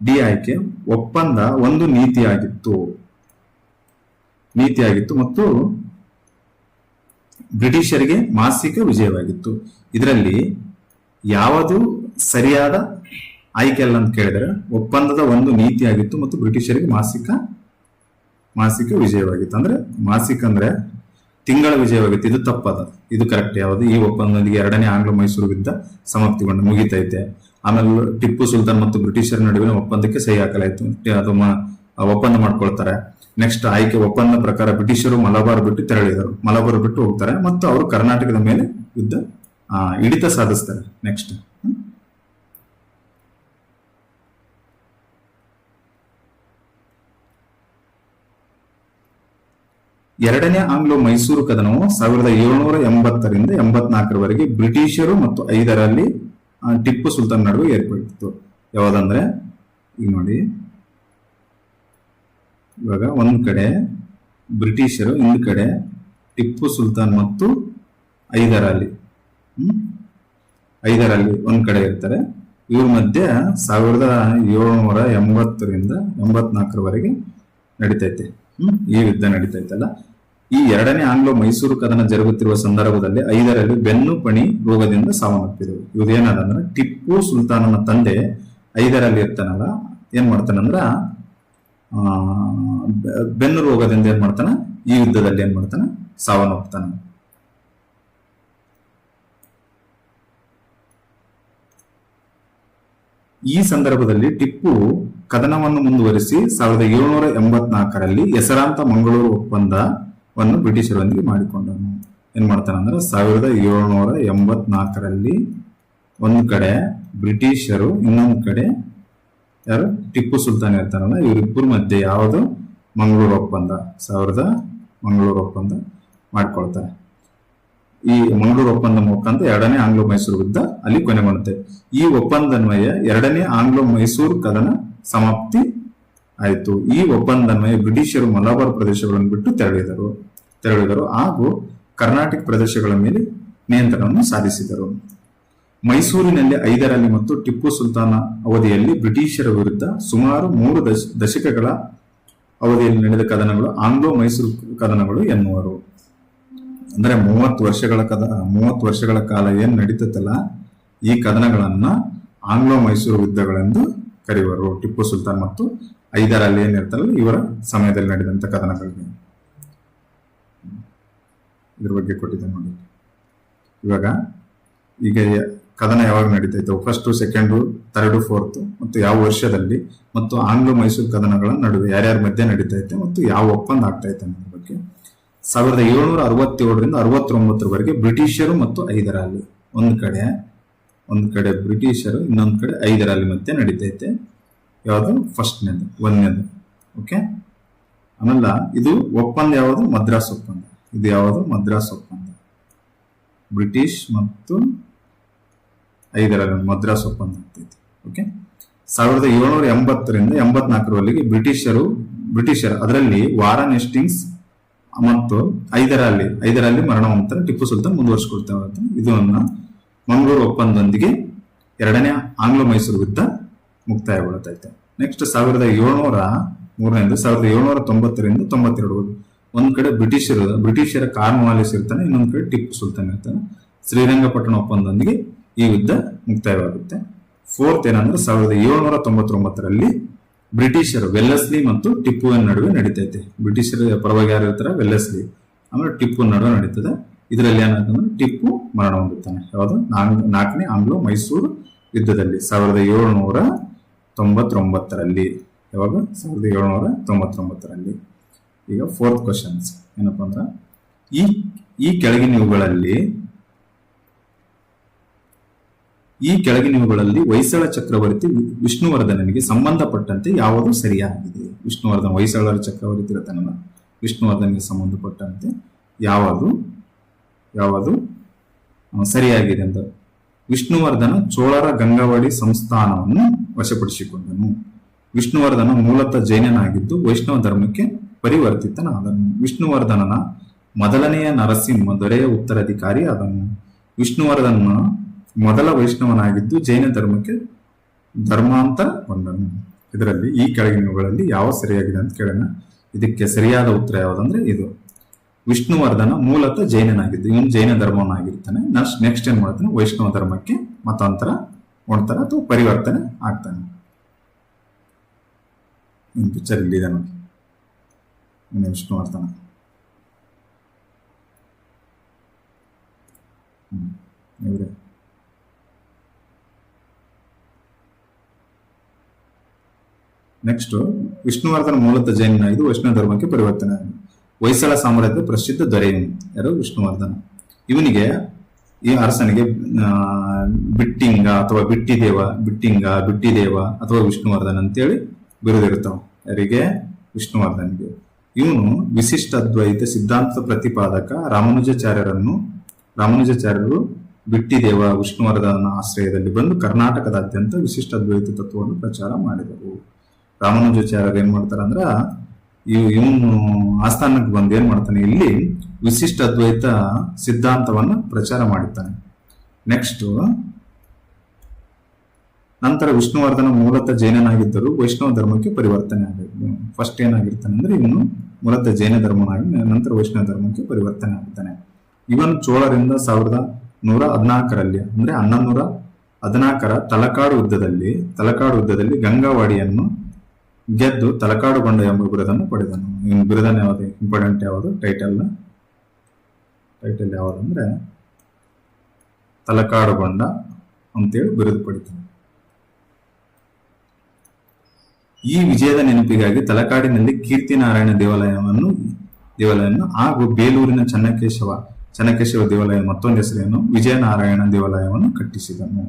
ಡಿ ಆಯ್ಕೆ, ಒಪ್ಪಂದ ಒಂದು ನೀತಿಯಾಗಿತ್ತು. ನೀತಿಯಾಗಿತ್ತು ಮತ್ತು ಬ್ರಿಟಿಷರಿಗೆ ಮಾಸಿಕ ವಿಜಯವಾಗಿತ್ತು. ಇದರಲ್ಲಿ ಯಾವುದು ಸರಿಯಾದ ಆಯ್ಕೆ ಅಲ್ಲ ಅಂತ ಕೇಳಿದರೆ ಒಪ್ಪಂದದ ಒಂದು ನೀತಿಯಾಗಿತ್ತು ಮತ್ತು ಬ್ರಿಟಿಷರಿಗೆ ಮಾಸಿಕ ಮಾಸಿಕ ವಿಜಯವಾಗಿತ್ತು. ಅಂದ್ರೆ ಮಾಸಿಕ ಅಂದ್ರೆ ತಿಂಗಳ ವಿಜಯವಾಗಿತ್ತು. ಇದು ತಪ್ಪದ. ಇದು ಕರೆಕ್ಟ್ ಯಾವುದು? ಈ ಒಪ್ಪಂದದೊಂದಿಗೆ ಎರಡನೇ ಆಂಗ್ಲ ಮೈಸೂರು ಯುದ್ಧ ಸಮಾಪ್ತಿಗೊಂಡು ಮುಗಿತೈತೆ ಆಮೇಲೆ ಟಿಪ್ಪು ಸುಲ್ತಾನ್ ಮತ್ತು ಬ್ರಿಟಿಷರ ನಡುವಿನ ಒಪ್ಪಂದಕ್ಕೆ ಸಹಿ ಹಾಕಲಾಯಿತು. ಮ- ಒಪ್ಪಂದ ಮಾಡ್ಕೊಳ್ತಾರೆ. ನೆಕ್ಸ್ಟ್ ಆಯ್ಕೆ ಒಪ್ಪಂದ ಪ್ರಕಾರ ಬ್ರಿಟಿಷರು ಮಲಬಾರ್ ಬಿಟ್ಟು ತೆರಳಿದರು. ಮಲಬಾರ್ ಬಿಟ್ಟು ಹೋಗ್ತಾರೆ. ಮತ್ತು ಅವರು ಕರ್ನಾಟಕದ ಮೇಲೆ ಯುದ್ಧ ಹಿಡಿತ ಸಾಧಿಸ್ತಾರೆ. ನೆಕ್ಸ್ಟ್ ಎರಡನೇ ಆಂಗ್ಲೋ ಮೈಸೂರು ಕದನವು ಸಾವಿರದ ಏಳುನೂರ ಎಂಬತ್ತರಿಂದ ಎಂಬತ್ನಾಲ್ಕರವರೆಗೆ ಬ್ರಿಟಿಷರು ಮತ್ತು ಐದರಲ್ಲಿ ಟಿಪ್ಪು ಸುಲ್ತಾನ್ ನಡುವೆ ಏರ್ಪಟ್ಟಿತ್ತು. ಯಾವುದಂದ್ರೆ, ಈಗ ನೋಡಿ. ಇವಾಗ ಒಂದು ಕಡೆ ಬ್ರಿಟಿಷರು, ಇನ್ನೊಂದು ಕಡೆ ಟಿಪ್ಪು ಸುಲ್ತಾನ್ ಮತ್ತು ಐದರಲ್ಲಿ. ಹ್ಮ್? ಐದರಲ್ಲಿ ಒಂದು ಕಡೆ ಇರ್ತಾರೆ. ಇವ್ರ ಮಧ್ಯೆ ಸಾವಿರದ ಏಳ್ನೂರ ಎಂಬತ್ತರಿಂದ ಎಂಬತ್ನಾಲ್ಕರವರೆಗೆ ನಡೀತೈತೆ. ಈ ಯುದ್ಧ ನಡೀತೈತಲ್ಲ. ಈ ಎರಡನೇ ಆಂಗ್ಲೋ ಮೈಸೂರು ಕದನ ಜರುಗುತ್ತಿರುವ ಸಂದರ್ಭದಲ್ಲಿ ಐದರಲ್ಲಿ ಬೆನ್ನು ಪಣಿ ರೋಗದಿಂದ ಸಾವನ್ನಪ್ಪಿದರು ಅಂದ್ರೆ ಟಿಪ್ಪು ಸುಲ್ತಾನನ ತಂದೆ ಐದರಲ್ಲಿ ಇರ್ತಾನಲ್ಲ, ಏನ್ ಮಾಡ್ತಾನಂದ್ರ ಬೆನ್ನು ರೋಗದಿಂದ ಏನ್ ಮಾಡ್ತಾನ? ಈ ಯುದ್ಧದಲ್ಲಿ ಏನ್ ಮಾಡ್ತಾನ? ಸಾವನ್ನಪ್ತಾನ. ಈ ಸಂದರ್ಭದಲ್ಲಿ ಟಿಪ್ಪು ಕದನವನ್ನು ಮುಂದುವರಿಸಿ ಸಾವಿರದ ಏಳುನೂರ ಎಂಬತ್ನಾಲ್ಕರಲ್ಲಿ ಹೆಸರಾಂತ ಮಂಗಳೂರು ಒಪ್ಪಂದವನ್ನು ಬ್ರಿಟಿಷರೊಂದಿಗೆ ಮಾಡಿಕೊಂಡನು. ಏನ್ ಮಾಡ್ತಾನಂದ್ರೆ ಸಾವಿರದ ಏಳುನೂರ ಎಂಬತ್ನಾಲ್ಕರಲ್ಲಿ ಒಂದು ಕಡೆ ಬ್ರಿಟಿಷರು ಇನ್ನೊಂದು ಕಡೆ ಯಾರು? ಟಿಪ್ಪು ಸುಲ್ತಾನ್ ಇರ್ತಾರಲ್ಲ ಇವರಿಬ್ಬರ ಮಧ್ಯೆ ಯಾವುದು? ಮಂಗಳೂರು ಒಪ್ಪಂದ. ಸಾವಿರದ ಮಂಗಳೂರು ಒಪ್ಪಂದ ಮಾಡ್ಕೊಳ್ತಾರೆ. ಈ ಮಂಗಳೂರು ಒಪ್ಪಂದ ಮುಖಾಂತರ ಎರಡನೇ ಆಂಗ್ಲೋ ಮೈಸೂರು ಯುದ್ಧ ಅಲ್ಲಿ ಕೊನೆಗೊಳ್ಳುತ್ತೆ. ಈ ಒಪ್ಪಂದನ್ವಯ ಎರಡನೇ ಆಂಗ್ಲೋ ಮೈಸೂರು ಕದನ ಸಮಾಪ್ತಿ ಆಯಿತು. ಈ ಒಪ್ಪಂದನ್ವಯ ಬ್ರಿಟಿಷರು ಮಲಬಾರ್ ಪ್ರದೇಶಗಳನ್ನು ಬಿಟ್ಟು ತೆರಳಿದರು. ತೆರಳಿದರು ಹಾಗೂ ಕರ್ನಾಟಕ ಪ್ರದೇಶಗಳ ಮೇಲೆ ನಿಯಂತ್ರಣವನ್ನು ಸಾಧಿಸಿದರು. ಮೈಸೂರಿನಲ್ಲಿ ಐದರಲ್ಲಿ ಮತ್ತು ಟಿಪ್ಪು ಸುಲ್ತಾನ ಅವಧಿಯಲ್ಲಿ ಬ್ರಿಟಿಷರ ವಿರುದ್ಧ ಸುಮಾರು ಮೂರು ದಶ, ದಶಕಗಳ ಅವಧಿಯಲ್ಲಿ ನಡೆದ ಕದನಗಳು ಆಂಗ್ಲೋ ಮೈಸೂರು ಕದನಗಳು ಎನ್ನುವರು. ಅಂದರೆ ಮೂವತ್ತು ವರ್ಷಗಳ ಕದ, ಮೂವತ್ತು ವರ್ಷಗಳ ಕಾಲ ಏನು ನಡೀತತ್ತಲ್ಲ ಈ ಕದನಗಳನ್ನ ಆಂಗ್ಲೋ ಮೈಸೂರು ಯುದ್ಧಗಳೆಂದು ಕರೆಯುವರು. ಟಿಪ್ಪು ಸುಲ್ತಾನ್ ಮತ್ತು ಐದರಲ್ಲಿ ಏನಿರ್ತಲ್ಲ ಇವರ ಸಮಯದಲ್ಲಿ ನಡೆದಂತ ಕದನಗಳಿಗೆ. ಇದ್ರ ಬಗ್ಗೆ ಕೊಟ್ಟಿದ್ದೆ ನೋಡಿ. ಇವಾಗ ಈಗ ಕದನ ಯಾವಾಗ ನಡೀತೈತೆ? ಫಸ್ಟ್ ಸೆಕೆಂಡು ಥರ್ಡ್ ಫೋರ್ತ್ ಮತ್ತು ಯಾವ ವರ್ಷದಲ್ಲಿ ಮತ್ತು ಆಂಗ್ಲೋ ಮೈಸೂರು ಕದನಗಳ ನಡುವೆ ಯಾರ್ಯಾರ ಮಧ್ಯೆ ನಡೀತೈತೆ ಮತ್ತು ಯಾವ ಒಪ್ಪಂದ ಆಗ್ತೈತೆ ಅನ್ನೋದ್ರ ಬಗ್ಗೆ. ಸಾವಿರದ ಏಳುನೂರ ಅರವತ್ತೇಳರಿಂದ ಅರವತ್ತೊಂಬತ್ತರವರೆಗೆ ಬ್ರಿಟಿಷರು ಮತ್ತು ಐದರಲ್ಲಿ ಒಂದು ಕಡೆ ಒಂದು ಕಡೆ ಬ್ರಿಟಿಷರು, ಇನ್ನೊಂದು ಕಡೆ ಐದರಲ್ಲಿ ಮಧ್ಯೆ ನಡೀತೈತೆ. ಯಾವುದು? ಫಸ್ಟ್ನೇದು ಒಂದನೇದು. ಓಕೆ ಆಮೇಲೆ ಇದು ಒಪ್ಪಂದ ಯಾವುದು? ಮದ್ರಾಸ್ ಒಪ್ಪಂದ. ಇದು ಯಾವುದು? ಮದ್ರಾಸ್ ಒಪ್ಪಂದ. ಬ್ರಿಟಿಷ್ ಮತ್ತು ಐದರಲ್ಲಿ ಮದ್ರಾಸ್ ಒಪ್ಪಂದ ಆಗ್ತೈತಿ. ಓಕೆ ಸಾವಿರದ ಏಳ್ನೂರ ಎಂಬತ್ತರಿಂದ ಎಂಬತ್ನಾಲ್ಕರವರೆಗೆ ಬ್ರಿಟಿಷರು, ಬ್ರಿಟಿಷರ್ ಅದರಲ್ಲಿ ವಾರನ್ ಎಸ್ಟಿಂಗ್ಸ್ ಮತ್ತು ಐದರಲ್ಲಿ ಐದರಲ್ಲಿ ಮರಣ ನಂತರ ಟಿಪ್ಪು ಸುಲ್ತಾನ್ ಮುಂದುವರಿಸಿಕೊಳ್ತಾ ಇದನ್ನ ಮಂಗಳೂರು ಒಪ್ಪಂದದೊಂದಿಗೆ ಎರಡನೇ ಆಂಗ್ಲೋ ಮೈಸೂರು ಯುದ್ಧ ಮುಕ್ತಾಯಗೊಳ್ಳುತ್ತೈತೆ ನೆಕ್ಸ್ಟ್ ಸಾವಿರದ ಏಳ್ನೂರ ಮೂರನೇದು ಸಾವಿರದ ಏಳ್ನೂರ ತೊಂಬತ್ತರಿಂದ ತೊಂಬತ್ತೆರಡು ಒಂದ್ ಕಡೆ ಬ್ರಿಟಿಷರು, ಬ್ರಿಟಿಷರ ಕಾರ್ನ್ವಾಲಿಸ್ ಇರ್ತಾನೆ, ಇನ್ನೊಂದ್ ಕಡೆ ಟಿಪ್ಪು ಸುಲ್ತಾನ್ ಇರ್ತಾನೆ. ಶ್ರೀರಂಗಪಟ್ಟಣ ಒಪ್ಪಂದದೊಂದಿಗೆ ಈ ಯುದ್ಧ ಮುಕ್ತಾಯವಾಗುತ್ತೆ. ಫೋರ್ತ್ ಏನಂದ್ರೆ ಸಾವಿರದ ಏಳ್ನೂರ ತೊಂಬತ್ತೊಂಬತ್ತರಲ್ಲಿ ಬ್ರಿಟಿಷರು ವೆಲ್ಲಸ್ಲಿ ಮತ್ತು ಟಿಪ್ಪುವಿನ ನಡುವೆ ನಡೀತೈತೆ. ಬ್ರಿಟಿಷರ ಪರವಾಗಿ ಯಾರು ಇರ್ತಾರೆ ವೆಲ್ಲಸ್ಲಿ. ಆಮೇಲೆ ಟಿಪ್ಪು ನಡುವೆ ನಡೀತದೆ. ಇದರಲ್ಲಿ ಏನಂತಂದ್ರೆ ಟಿಪ್ಪು ಮರಣ ಹೊಂದುತ್ತಾನೆ. ಯಾವುದು? ನಾಲ್ಕು- ನಾಲ್ಕನೇ ಆಂಗ್ಲೋ ಮೈಸೂರು ಯುದ್ಧದಲ್ಲಿ ಸಾವಿರದ ಏಳುನೂರ ತೊಂಬತ್ತೊಂಬತ್ತರಲ್ಲಿ. ಯಾವಾಗ? ಸಾವಿರದ ಏಳುನೂರ ತೊಂಬತ್ತೊಂಬತ್ತರಲ್ಲಿ. ಈಗ ಫೋರ್ತ್ ಕ್ವಶನ್ಸ್ ಏನಪ್ಪ ಅಂದ್ರೆ, ಈ ಈ ಕೆಳಗಿನವುಗಳಲ್ಲಿ ಈ ಕೆಳಗಿನವುಗಳಲ್ಲಿ ಹೊಯ್ಸಳ ಚಕ್ರವರ್ತಿ ವಿಷ್ಣುವರ್ಧನನಿಗೆ ಸಂಬಂಧಪಟ್ಟಂತೆ ಯಾವುದು ಸರಿಯಾಗಿದೆ? ವಿಷ್ಣುವರ್ಧನ ಹೊಯ್ಸಳರ ಚಕ್ರವರ್ತಿ ರತನ ವಿಷ್ಣುವರ್ಧನಿಗೆ ಸಂಬಂಧಪಟ್ಟಂತೆ ಯಾವುದು ಯಾವುದು ಸರಿಯಾಗಿದೆ ಅಂತ. ವಿಷ್ಣುವರ್ಧನ ಚೋಳರ ಗಂಗಾವಳಿ ಸಂಸ್ಥಾನವನ್ನು ವಶಪಡಿಸಿಕೊಂಡನು. ವಿಷ್ಣುವರ್ಧನ ಮೂಲತಃ ಜೈನನಾಗಿದ್ದು ವೈಷ್ಣವ ಧರ್ಮಕ್ಕೆ ಪರಿವರ್ತಿತನಾದನು. ವಿಷ್ಣುವರ್ಧನನ ಮೊದಲನೆಯ ನರಸಿಂಹ ದೊರೆಯ ಉತ್ತರಾಧಿಕಾರಿ ಆದನು. ವಿಷ್ಣುವರ್ಧನ ಮೊದಲ ವೈಷ್ಣವನಾಗಿದ್ದು ಜೈನ ಧರ್ಮಕ್ಕೆ ಧರ್ಮಾಂತರಗೊಂಡನು ಇದರಲ್ಲಿ ಈ ಕೆಳಗಿನವುಗಳಲ್ಲಿ ಯಾವ ಸರಿಯಾಗಿದೆ ಅಂತ ಕೇಳೋಣ. ಇದಕ್ಕೆ ಸರಿಯಾದ ಉತ್ತರ ಯಾವುದಂದ್ರೆ ಇದು. ವಿಷ್ಣುವರ್ಧನ ಮೂಲತಃ ಜೈನನಾಗಿದ್ದು, ಇವನು ಜೈನ ಧರ್ಮವನ್ನಾಗಿರ್ತಾನೆ. ನೆಕ್ಸ್ಟ್ ನೆಕ್ಸ್ಟ್ ಏನ್ ಮಾಡ್ತಾನೆ? ವೈಷ್ಣವ ಧರ್ಮಕ್ಕೆ ಮತಾಂತರ ಮಾಡ್ತಾನೆ ಅಥವಾ ಪರಿವರ್ತನೆ ಆಗ್ತಾನೆ. ಪಿಕ್ಚರ್ ಇಲ್ಲಿದೆ ನೋಡಿ. ವಿಷ್ಣುವರ್ಧನ. ಇವ್ರೆ. ನೆಕ್ಸ್ಟ್ ವಿಷ್ಣುವರ್ಧನ ಮೂಲತಃ ಜೈನನಾಗಿದ್ದು ವೈಷ್ಣವ ಧರ್ಮಕ್ಕೆ ಪರಿವರ್ತನೆ. ಆಗಿದೆ ಹೊಯ್ಸಳ ಸಾಮ್ರಾಜ್ಯದ ಪ್ರಸಿದ್ಧ ದೊರೆಯನು ಯಾರು? ವಿಷ್ಣುವರ್ಧನ. ಇವನಿಗೆ ಈ ಅರಸನಿಗೆ ಬಿಟ್ಟಿಂಗ ಅಥವಾ ಬಿಟ್ಟಿದೇವ, ಬಿಟ್ಟಿಂಗ, ಬಿಟ್ಟಿದೇವ ಅಥವಾ ವಿಷ್ಣುವರ್ಧನ್ ಅಂತೇಳಿ ಬಿರುದಿರ್ತಾವ ಯಾರಿಗೆ? ವಿಷ್ಣುವರ್ಧನ್ಗೆ. ಇವನು ವಿಶಿಷ್ಟ ಅದ್ವೈತ ಸಿದ್ಧಾಂತದ ಪ್ರತಿಪಾದಕ ರಾಮಾನುಜಾಚಾರ್ಯರನ್ನು, ರಾಮಾನುಜಾಚಾರ್ಯರು ಬಿಟ್ಟಿದೇವ, ವಿಷ್ಣುವರ್ಧನ ಆಶ್ರಯದಲ್ಲಿ ಬಂದು ಕರ್ನಾಟಕದಾದ್ಯಂತ ವಿಶಿಷ್ಟ ಅದ್ವೈತ ತತ್ವವನ್ನು ಪ್ರಚಾರ ಮಾಡಿದರು. ರಾಮಾನುಜಾಚಾರ್ಯರು ಏನ್ ಮಾಡ್ತಾರೆ ಅಂದ್ರ ಇವ್ ಇವನು ಆಸ್ಥಾನಕ್ಕೆ ಬಂದು ಏನ್ ಮಾಡ್ತಾನೆ, ಇಲ್ಲಿ ವಿಶಿಷ್ಟ ಅದ್ವೈತ ಸಿದ್ಧಾಂತವನ್ನ ಪ್ರಚಾರ ಮಾಡುತ್ತಾನೆ ನೆಕ್ಸ್ಟ್ ನಂತರ ವಿಷ್ಣುವರ್ಧನ ಮೂಲತ ಜೈನನಾಗಿದ್ದರು ವೈಷ್ಣವ ಧರ್ಮಕ್ಕೆ ಪರಿವರ್ತನೆ ಆಗಬೇಕು. ಫಸ್ಟ್ ಏನಾಗಿರ್ತಾನೆ ಅಂದ್ರೆ, ಇವನು ಮೂಲತ ಜೈನ ಧರ್ಮನಾಗಿ, ನಂತರ ವೈಷ್ಣವ ಧರ್ಮಕ್ಕೆ ಪರಿವರ್ತನೆ ಆಗ್ತಾನೆ. ಇವನು ಚೋಳರಿಂದ ಸಾವಿರದ ನೂರ ಹದಿನಾಲ್ಕರಲ್ಲಿ, ಅಂದ್ರೆ ಹನ್ನೊಂದು ನೂರ ಹದಿನಾಲ್ಕರ ತಲಕಾಡು ಯುದ್ಧದಲ್ಲಿ ತಲಕಾಡು ಯುದ್ಧದಲ್ಲಿ ಗಂಗಾವಾಡಿಯನ್ನು ಗೆದ್ದು ತಲಕಾಡುಗೊಂಡ ಎಂಬ ಬಿರುದನ್ನು ಪಡೆದನು. ಇನ್ನು ಬಿರುದನ್ನು ಯಾವುದು ಇಂಪಾರ್ಟೆಂಟ್ ಯಾವುದು? ಟೈಟಲ್ ಟೈಟಲ್ ಯಾವುದು ಅಂದ್ರೆ ತಲಕಾಡುಗೊಂಡ ಅಂತೇಳಿ ಬಿರುದು ಪಡಿತಾನೆ ಈ ವಿಜಯದ ನೆನಪಿಗಾಗಿ ತಲಕಾಡಿನಲ್ಲಿ ಕೀರ್ತಿನಾರಾಯಣ ದೇವಾಲಯವನ್ನು ದೇವಾಲಯವನ್ನು ಹಾಗೂ ಬೇಲೂರಿನ ಚನ್ನಕೇಶವ ಚನ್ನಕೇಶವ ದೇವಾಲಯ ಮತ್ತೊಂದು ಹೆಸರೇನು? ವಿಜಯನಾರಾಯಣ ದೇವಾಲಯವನ್ನು ಕಟ್ಟಿಸಿದನು.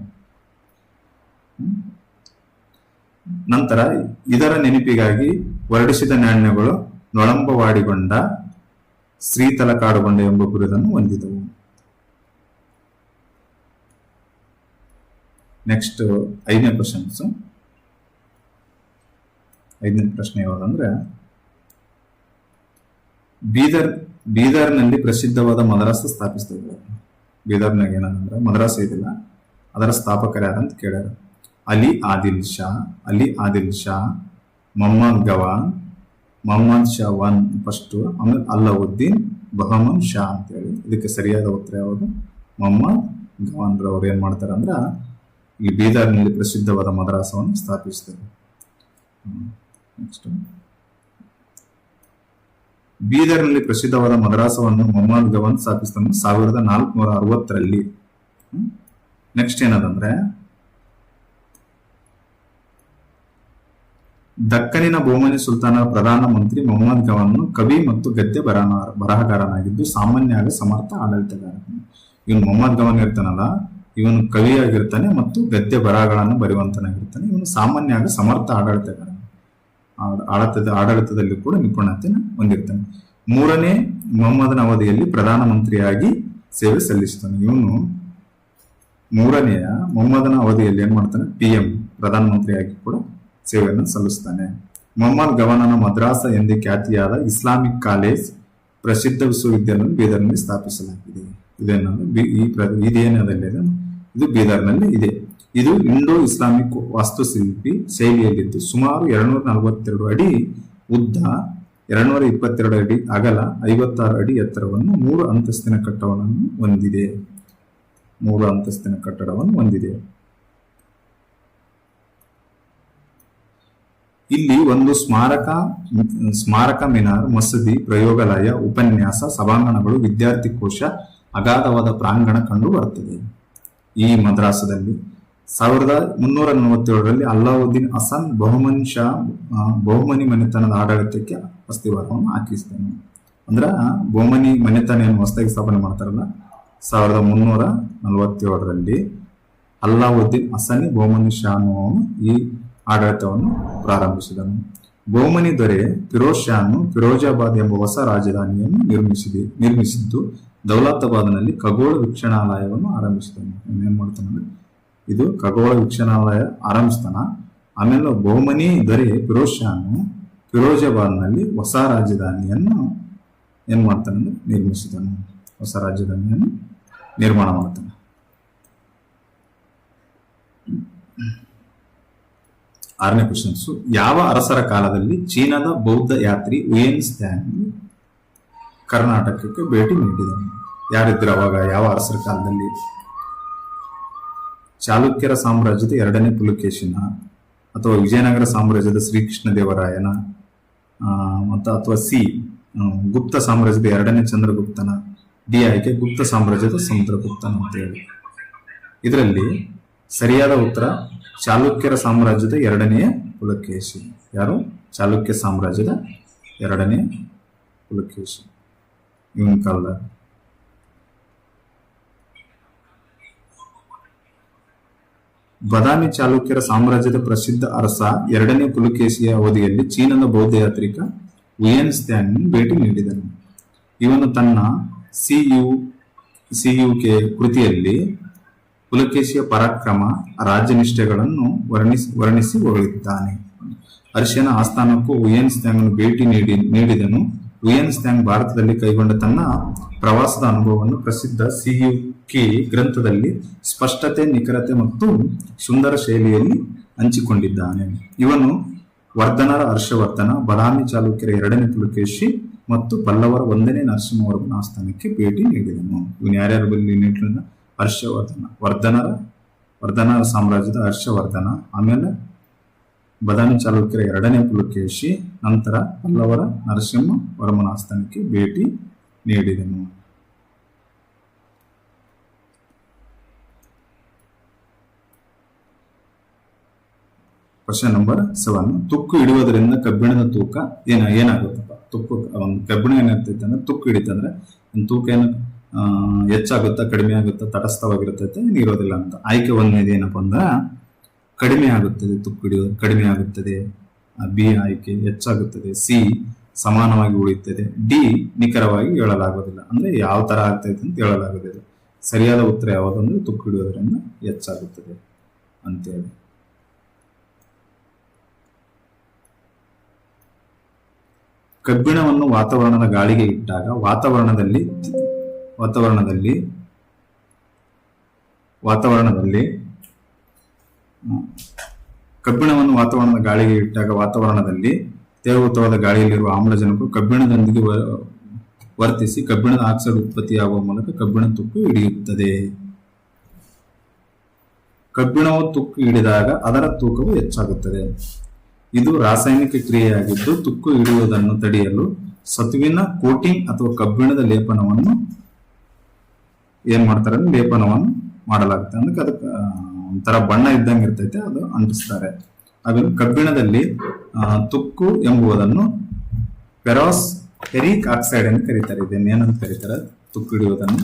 ನಂತರ ಇದರ ನೆನಪಿಗಾಗಿ ಹೊರಡಿಸಿದ ನಾಣ್ಯಗಳು ನೊಳಂಬವಾಡಿಗೊಂಡ ಶ್ರೀತಲ ಕಾಡುಗೊಂಡ ಎಂಬ ಗುರುದನ್ನು ಹೊಂದಿದವು. ನೆಕ್ಸ್ಟ್ ಐದನೇ ಕ್ವಶನ್ಸ್ ಐದನೇ ಪ್ರಶ್ನೆ ಯಾವುದಂದ್ರೆ, ಬೀದರ್, ಬೀದರ್ನಲ್ಲಿ ಪ್ರಸಿದ್ಧವಾದ ಮದ್ರಾಸ ಸ್ಥಾಪಿಸಿದ್ರು. ಬೀದರ್ನಾಗ ಏನಂದ್ರೆ ಮದ್ರಾಸ ಇದಿಲ್ಲ, ಅದರ ಸ್ಥಾಪಕರ ಯಾರಂತ ಕೇಳ್ಯಾರ. ಅಲಿ ಆದಿಲ್ ಶಾ, ಅಲಿ ಆದಿಲ್ ಶಾ, ಮೊಹಮ್ಮದ್ ಗವಾನ್, ಮೊಹಮ್ಮದ್ ಶಾ ಒನ್ ಫಸ್ಟು, ಆಮೇಲೆ ಅಲ್ಲಾವುದ್ದೀನ್ ಬಹಮನ್ ಶಾ ಅಂತೇಳಿ. ಇದಕ್ಕೆ ಸರಿಯಾದ ಉತ್ತರ ಯಾವುದು? ಮೊಹಮ್ಮದ್ ಗವಾನ್ ರವರು ಏನು ಮಾಡ್ತಾರೆ ಅಂದ್ರೆ, ಈ ಬೀದರ್ನಲ್ಲಿ ಪ್ರಸಿದ್ಧವಾದ ಮದ್ರಾಸವನ್ನು ಸ್ಥಾಪಿಸಿದರು ನೆಕ್ಸ್ಟ್ ಬೀದರ್ನಲ್ಲಿ ಪ್ರಸಿದ್ಧವಾದ ಮದ್ರಾಸವನ್ನು ಮೊಹಮ್ಮದ್ ಗವಾನ್ ಸ್ಥಾಪಿಸ್ತಾನೆ ಸಾವಿರದ ನಾಲ್ಕುನೂರ ಅರವತ್ತರಲ್ಲಿ. ನೆಕ್ಸ್ಟ್ ಏನದಂದ್ರೆ ದಕ್ಕನಿನ ಬೋಮನಿ ಸುಲ್ತಾನರ ಪ್ರಧಾನ ಮಂತ್ರಿ ಮೊಹಮ್ಮದ್ ಗವನ್ ಕವಿ ಮತ್ತು ಗದ್ಯ ಬರಹ ಬರಹಗಾರನಾಗಿದ್ದು ಸಾಮಾನ್ಯ ಹಾಗೂ ಸಮರ್ಥ ಆಡಳಿತಗಾರ ಇವನು ಮೊಹಮ್ಮದ್ ಗವನ್ ಇರ್ತಾನಲ್ಲ, ಇವನು ಕವಿಯಾಗಿರ್ತಾನೆ ಮತ್ತು ಗದ್ಯ ಬರಹಗಳನ್ನು ಬರೆಯುವಂತನಾಗಿರ್ತಾನೆ. ಇವನು ಸಾಮಾನ್ಯ ಹಾಗೂ ಸಮರ್ಥ ಆಡಳಿತಗಾರ ಆಡ- ಆಡಳಿತದ ಆಡಳಿತದಲ್ಲಿ ಕೂಡ ನಿಪುಣತೆಯನ್ನು ಹೊಂದಿರ್ತಾನೆ. ಮೂರನೇ, ಮೊಹಮ್ಮದನ ಅವಧಿಯಲ್ಲಿ ಪ್ರಧಾನಮಂತ್ರಿಯಾಗಿ ಸೇವೆ ಸಲ್ಲಿಸ್ತಾನೆ. ಇವನು ಮೂರನೆಯ, ಮೊಹಮ್ಮದನ ಅವಧಿಯಲ್ಲಿ ಏನ್ ಮಾಡ್ತಾನೆ? ಪಿ ಎಂ ಪ್ರಧಾನಮಂತ್ರಿಯಾಗಿ ಕೂಡ ಸೇವೆಯನ್ನು ಸಲ್ಲಿಸ್ತಾನೆ ಮೊಹಮ್ಮದ್ ಗವನನ ಮದ್ರಾಸ ಎಂದೇ ಖ್ಯಾತಿಯಾದ ಇಸ್ಲಾಮಿಕ್ ಕಾಲೇಜ್ ಪ್ರಸಿದ್ಧ ವಿಶ್ವವಿದ್ಯಾಲಯ ಬೀದರ್ನಲ್ಲಿ ಸ್ಥಾಪಿಸಲಾಗಿದೆ. ಇದೇನಂದ್ರೆ ಈ ಪ್ರ ಇದೇನದಲ್ಲಿ ಇದು ಬೀದರ್ನಲ್ಲಿ ಇದೆ. ಇದು ಇಂಡೋ ಇಸ್ಲಾಮಿಕ್ ವಾಸ್ತುಶಿಲ್ಪಿ ಶೈಲಿಯಲ್ಲಿದ್ದು ಸುಮಾರು ಎರಡ್ನೂರ ನಲವತ್ತೆರಡು ಅಡಿ ಉದ್ದ ಎರಡ್ನೂರ ಇಪ್ಪತ್ತೆರಡು ಅಡಿ ಅಗಲ, ಐವತ್ತಾರು ಅಡಿ ಎತ್ತರವನ್ನು ಮೂರು ಅಂತಸ್ತಿನ ಕಟ್ಟಡವನ್ನು ಹೊಂದಿದೆ. ಮೂರು ಅಂತಸ್ತಿನ ಕಟ್ಟಡವನ್ನು ಹೊಂದಿದೆ. ಇಲ್ಲಿ ಒಂದು ಸ್ಮಾರಕ ಸ್ಮಾರಕ ಮಿನಾರ್, ಮಸೀದಿ, ಪ್ರಯೋಗಾಲಯ, ಉಪನ್ಯಾಸ, ಸಭಾಂಗಣಗಳು, ವಿದ್ಯಾರ್ಥಿ ಕೋಶ, ಅಗಾಧವಾದ ಪ್ರಾಂಗಣ ಕಂಡು ಬರುತ್ತದೆ. ಈ ಮದ್ರಾಸದಲ್ಲಿ ಸಾವಿರದ ಮುನ್ನೂರ ನಲವತ್ತೇಳರಲ್ಲಿ ಅಲ್ಲಾವುದ್ದೀನ್ ಹಸನ್ ಬಹುಮನ್ ಶಾ ಬಹುಮನಿ ಮನೆತನದ ಆಡಳಿತಕ್ಕೆ ಅಸ್ತಿವಾರವನ್ನು ಹಾಕಿಸ್ತಾನೆ ಅಂದ್ರೆ ಬಹುಮನಿ ಮನೆತನ ಏನು ಹೊಸದಾಗಿ ಸ್ಥಾಪನೆ ಮಾಡ್ತಾರಲ್ಲ, ಸಾವಿರದ ಮುನ್ನೂರ ನಲವತ್ತೇಳರಲ್ಲಿ ಅಲ್ಲಾವುದ್ದೀನ್ ಹಸನಿ ಬಹುಮನಿ ಶಾ ಅನ್ನುವನು ಈ ಆಡಳಿತವನ್ನು ಪ್ರಾರಂಭಿಸಿದನು. ಬಹುಮನಿ ದೊರೆ ಫಿರೋಜ್ ಶಾನು ಫಿರೋಜಾಬಾದ್ ಎಂಬ ಹೊಸ ರಾಜಧಾನಿಯನ್ನು ನಿರ್ಮಿಸಿದೆ, ನಿರ್ಮಿಸಿದ್ದು ದೌಲತಾಬಾದ್ನಲ್ಲಿ ಖಗೋಳ ವೀಕ್ಷಣಾಲಯವನ್ನು ಆರಂಭಿಸಿದನು. ಏನ್ ಮಾಡ್ತಾನೆ ಇದು ಖಗೋಳ ವೀಕ್ಷಣಾಲಯ ಆರಂಭಿಸ್ತಾನ. ಆಮೇಲೆ ಬಹುಮನಿ ದೊರೆ ಫಿರೋಜ್ ಶಾನು ಫಿರೋಜಾಬಾದ್ನಲ್ಲಿ ಹೊಸ ರಾಜಧಾನಿಯನ್ನು ಏನ್ ಮಾಡ್ತಾನೆ ನಿರ್ಮಿಸಿದನು. ಹೊಸ ರಾಜಧಾನಿಯನ್ನು ನಿರ್ಮಾಣ ಮಾಡ್ತಾನೆ. ಆರನೇ ಕ್ವಶನ್ಸ್ ಯಾವ ಅರಸರ ಕಾಲದಲ್ಲಿ ಚೀನಾದ ಬೌದ್ಧ ಯಾತ್ರಿ ಉಯೆನ್ ಸ್ಟ್ಯಾನ್ ಕರ್ನಾಟಕಕ್ಕೆ ಭೇಟಿ ನೀಡಿದನು ಯಾರಿದ್ರು ಅವಾಗ ಯಾವ ಅರಸರ ಕಾಲದಲ್ಲಿ? ಚಾಲುಕ್ಯರ ಸಾಮ್ರಾಜ್ಯದ ಎರಡನೇ ಪುಲಕೇಶಿನ ಅಥವಾ ವಿಜಯನಗರ ಸಾಮ್ರಾಜ್ಯದ ಶ್ರೀಕೃಷ್ಣ ದೇವರಾಯನ ಮತ್ತು ಅಥವಾ ಸಿ ಗುಪ್ತ ಸಾಮ್ರಾಜ್ಯದ ಎರಡನೇ ಚಂದ್ರಗುಪ್ತನ, ಡಿ ಆಯ್ಕೆ ಗುಪ್ತ ಸಾಮ್ರಾಜ್ಯದ ಸಮುದ್ರಗುಪ್ತನ ಅಂತ ಹೇಳಿ. ಇದರಲ್ಲಿ ಸರಿಯಾದ ಉತ್ತರ, ಚಾಲುಕ್ಯರ ಸಾಮ್ರಾಜ್ಯದ ಎರಡನೆಯ ಪುಲಕೇಶಿ. ಯಾರು? ಚಾಲುಕ್ಯ ಸಾಮ್ರಾಜ್ಯದ ಎರಡನೇ ಪುಲಕೇಶಿ. ಇವನ ಕಾಲದ. ಬದಾಮಿ ಚಾಲುಕ್ಯರ ಸಾಮ್ರಾಜ್ಯದ ಪ್ರಸಿದ್ಧ ಅರಸ ಎರಡನೇ ಪುಲಕೇಶಿಯ ಅವಧಿಯಲ್ಲಿ ಚೀನಾದ ಬೌದ್ಧ ಯಾತ್ರಿಕ ವಿಯನ್ ಸ್ಟ್ಯಾನ್ ಭೇಟಿ ನೀಡಿದನು. ಇವನು ತನ್ನ ಸಿಯು ಕೆ ಕೃತಿಯಲ್ಲಿ ಪುಲಕೇಶಿಯ ಪರಾಕ್ರಮ ರಾಜ್ಯನಿಷ್ಠೆಗಳನ್ನು ವರ್ಣಿಸಿ ವರ್ಣಿಸಿ ಹೊಗಳಿದ್ದಾನೆ ಅರ್ಷನ ಆಸ್ಥಾನಕ್ಕೂ ಉಯನ್ ಸ್ಥಾಂಗ್ ಭೇಟಿ ನೀಡಿ, ನೀಡಿದನು. ಉಯನ್ ಸ್ಥಾಂಗ್ ಭಾರತದಲ್ಲಿ ಕೈಗೊಂಡ ತನ್ನ ಪ್ರವಾಸದ ಅನುಭವವನ್ನು ಪ್ರಸಿದ್ಧ ಸಿಯುಕಿ ಗ್ರಂಥದಲ್ಲಿ ಸ್ಪಷ್ಟತೆ, ನಿಖರತೆ ಮತ್ತು ಸುಂದರ ಶೈಲಿಯಲ್ಲಿ ಹಂಚಿಕೊಂಡಿದ್ದಾನೆ. ಇವನು ವರ್ಧನರ ಹರ್ಷವರ್ಧನ ಬದಾಮಿ ಚಾಲುಕ್ಯರ ಎರಡನೇ ಪುಲಕೇಶಿ ಮತ್ತು ಪಲ್ಲವರ ಒಂದನೇ ನರಸಿಂಹವರ್ಮನ ಆಸ್ಥಾನಕ್ಕೆ ಭೇಟಿ ನೀಡಿದನು. ಇವನು ಯಾರ್ಯಾರು ನೀಡಿದ ಹರ್ಷವರ್ಧನ, ವರ್ಧನರ ವರ್ಧನ ಸಾಮ್ರಾಜ್ಯದ ಹರ್ಷವರ್ಧನ, ಆಮೇಲೆ ಬದಾಮಿ ಚಾಲುಕ್ಯರ ಎರಡನೇ ಪುಲಕೇಶಿ, ನಂತರ ಪಲ್ಲವರ ನರಸಿಂಹ ವರ್ಮನ ಆಸ್ಥಾನಕ್ಕೆ ಭೇಟಿ ನೀಡಿದನು. ಕ್ವಶನ್ ನಂಬರ್ ಸೆವೆನ್ ತುಕ್ಕು ಹಿಡಿಯೋದ್ರಿಂದ ಕಬ್ಬಿಣದ ತೂಕ ಏನ, ಏನಾಗುತ್ತಪ್ಪ? ತುಕ್ಕು, ಒಂದು ಕಬ್ಬಿಣ ಏನಾಗ್ತೈತೆ ಅಂದ್ರೆ ತುಕ್ಕು ಹಿಡಿತಂದ್ರೆ ತೂಕ ಏನು? ಹೆಚ್ಚಾಗುತ್ತಾ ಕಡಿಮೆ ಆಗುತ್ತಾ ತಟಸ್ಥವಾಗಿರುತ್ತೈತೆ ನೀರೋದಿಲ್ಲ ಅಂತ. ಆಯ್ಕೆ ಒಂದನೇದು ಏನಪ್ಪ ಅಂದ್ರೆ ಕಡಿಮೆ ಆಗುತ್ತದೆ ತುಪ್ಪು ಕಡಿಮೆ ಆಗುತ್ತದೆ. ಬಿ ಆಯ್ಕೆ ಹೆಚ್ಚಾಗುತ್ತದೆ. ಸಿ ಸಮಾನವಾಗಿ ಉಳಿಯುತ್ತದೆ. ಡಿ ನಿಖರವಾಗಿ ಹೇಳಲಾಗೋದಿಲ್ಲ ಅಂದ್ರೆ ಯಾವ ತರ ಆಗ್ತೈತೆ ಅಂತ ಹೇಳಲಾಗುವುದಿಲ್ಲ. ಸರಿಯಾದ ಉತ್ತರ ಯಾವುದು ಅಂದ್ರೆ ಹಿಡಿಯೋದ್ರಿಂದ ಹೆಚ್ಚಾಗುತ್ತದೆ ಅಂತೇಳಿ. ಕಬ್ಬಿಣವನ್ನು ವಾತಾವರಣದ ಗಾಳಿಗೆ ಇಟ್ಟಾಗ ವಾತಾವರಣದಲ್ಲಿ ವಾತಾವರಣದಲ್ಲಿ ವಾತಾವರಣದಲ್ಲಿ, ಕಬ್ಬಿಣವನ್ನು ವಾತಾವರಣದ ಗಾಳಿಗೆ ಇಟ್ಟಾಗ ವಾತಾವರಣದಲ್ಲಿ ತೇವಯುತವಾದ ಗಾಳಿಯಲ್ಲಿರುವ ಆಮ್ಲಜನಕವು ಕಬ್ಬಿಣದೊಂದಿಗೆ ವರ್ತಿಸಿ ಕಬ್ಬಿಣದ ಆಕ್ಸೈಡ್ ಉತ್ಪತ್ತಿಯಾಗುವ ಮೂಲಕ ಕಬ್ಬಿಣ ತುಕ್ಕು ಹಿಡಿಯುತ್ತದೆ. ಕಬ್ಬಿಣವು ತುಕ್ಕು ಹಿಡಿದಾಗ ಅದರ ತೂಕವು ಹೆಚ್ಚಾಗುತ್ತದೆ. ಇದು ರಾಸಾಯನಿಕ ಕ್ರಿಯೆಯಾಗಿದ್ದು ತುಕ್ಕು ಹಿಡಿಯುವುದನ್ನು ತಡೆಯಲು ಸತುವಿನ ಕೋಟಿಂಗ್ ಅಥವಾ ಕಬ್ಬಿಣದ ಲೇಪನವನ್ನು ಏನ್ ಮಾಡ್ತಾರೆ ಅಂದ್ರೆ ಲೇಪನವನ್ನು ಮಾಡಲಾಗುತ್ತೆ. ಅಂದ್ರೆ ಅದಕ್ಕೆ ಒಂಥರ ಬಣ್ಣ ಇದ್ದಂಗೆ ಇರ್ತೈತೆ, ಅದು ಅಂಟಿಸ್ತಾರೆ. ಹಾಗೆ ಕಬ್ಬಿಣದಲ್ಲಿ ತುಕ್ಕು ಎಂಬುವುದನ್ನು ಪೆರಾಸ್ ಫೆರಿಕ್ ಆಕ್ಸೈಡ್ ಅಂತ ಕರೀತಾರೆ. ಇದನ್ನ ಏನಂತ ಕರೀತಾರೆ? ತುಕ್ಕು ಹಿಡಿಯುವುದನ್ನು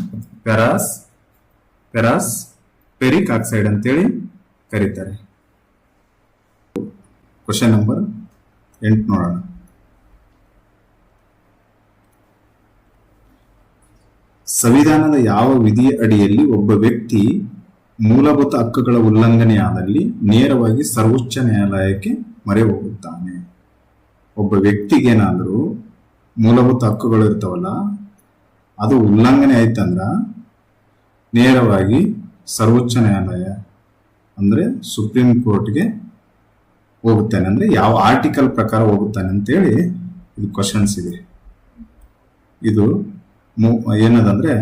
ಪೆರಾಸ್ ಪೆರಾಸ್ ಪೆರಿಕ್ ಆಕ್ಸೈಡ್ ಅಂತೇಳಿ ಕರೀತಾರೆ. ಕ್ವಶನ್ ನಂಬರ್ ಎಂಟು ನೋಡೋಣ. ಸಂವಿಧಾನದ ಯಾವ ವಿಧಿಯ ಅಡಿಯಲ್ಲಿ ಒಬ್ಬ ವ್ಯಕ್ತಿ ಮೂಲಭೂತ ಹಕ್ಕುಗಳ ಉಲ್ಲಂಘನೆಯಾದಲ್ಲಿ ನೇರವಾಗಿ ಸರ್ವೋಚ್ಚ ನ್ಯಾಯಾಲಯಕ್ಕೆ ಮೊರೆ ಹೋಗುತ್ತಾನೆ? ಒಬ್ಬ ವ್ಯಕ್ತಿಗೇನಾದರೂ ಮೂಲಭೂತ ಹಕ್ಕುಗಳು ಇರ್ತಾವಲ್ಲ, ಅದು ಉಲ್ಲಂಘನೆ ಆಯ್ತಂದ್ರ ನೇರವಾಗಿ ಸರ್ವೋಚ್ಚ ನ್ಯಾಯಾಲಯ, ಅಂದ್ರೆ ಸುಪ್ರೀಂ ಕೋರ್ಟ್ಗೆ ಹೋಗುತ್ತಾನೆ, ಅಂದ್ರೆ ಯಾವ ಆರ್ಟಿಕಲ್ ಪ್ರಕಾರ ಹೋಗುತ್ತಾನೆ ಅಂತೇಳಿ ಇದು ಕ್ವಶನ್ಸ್ ಇದೆ. ಇದು ಏನದಂದ್ರೆ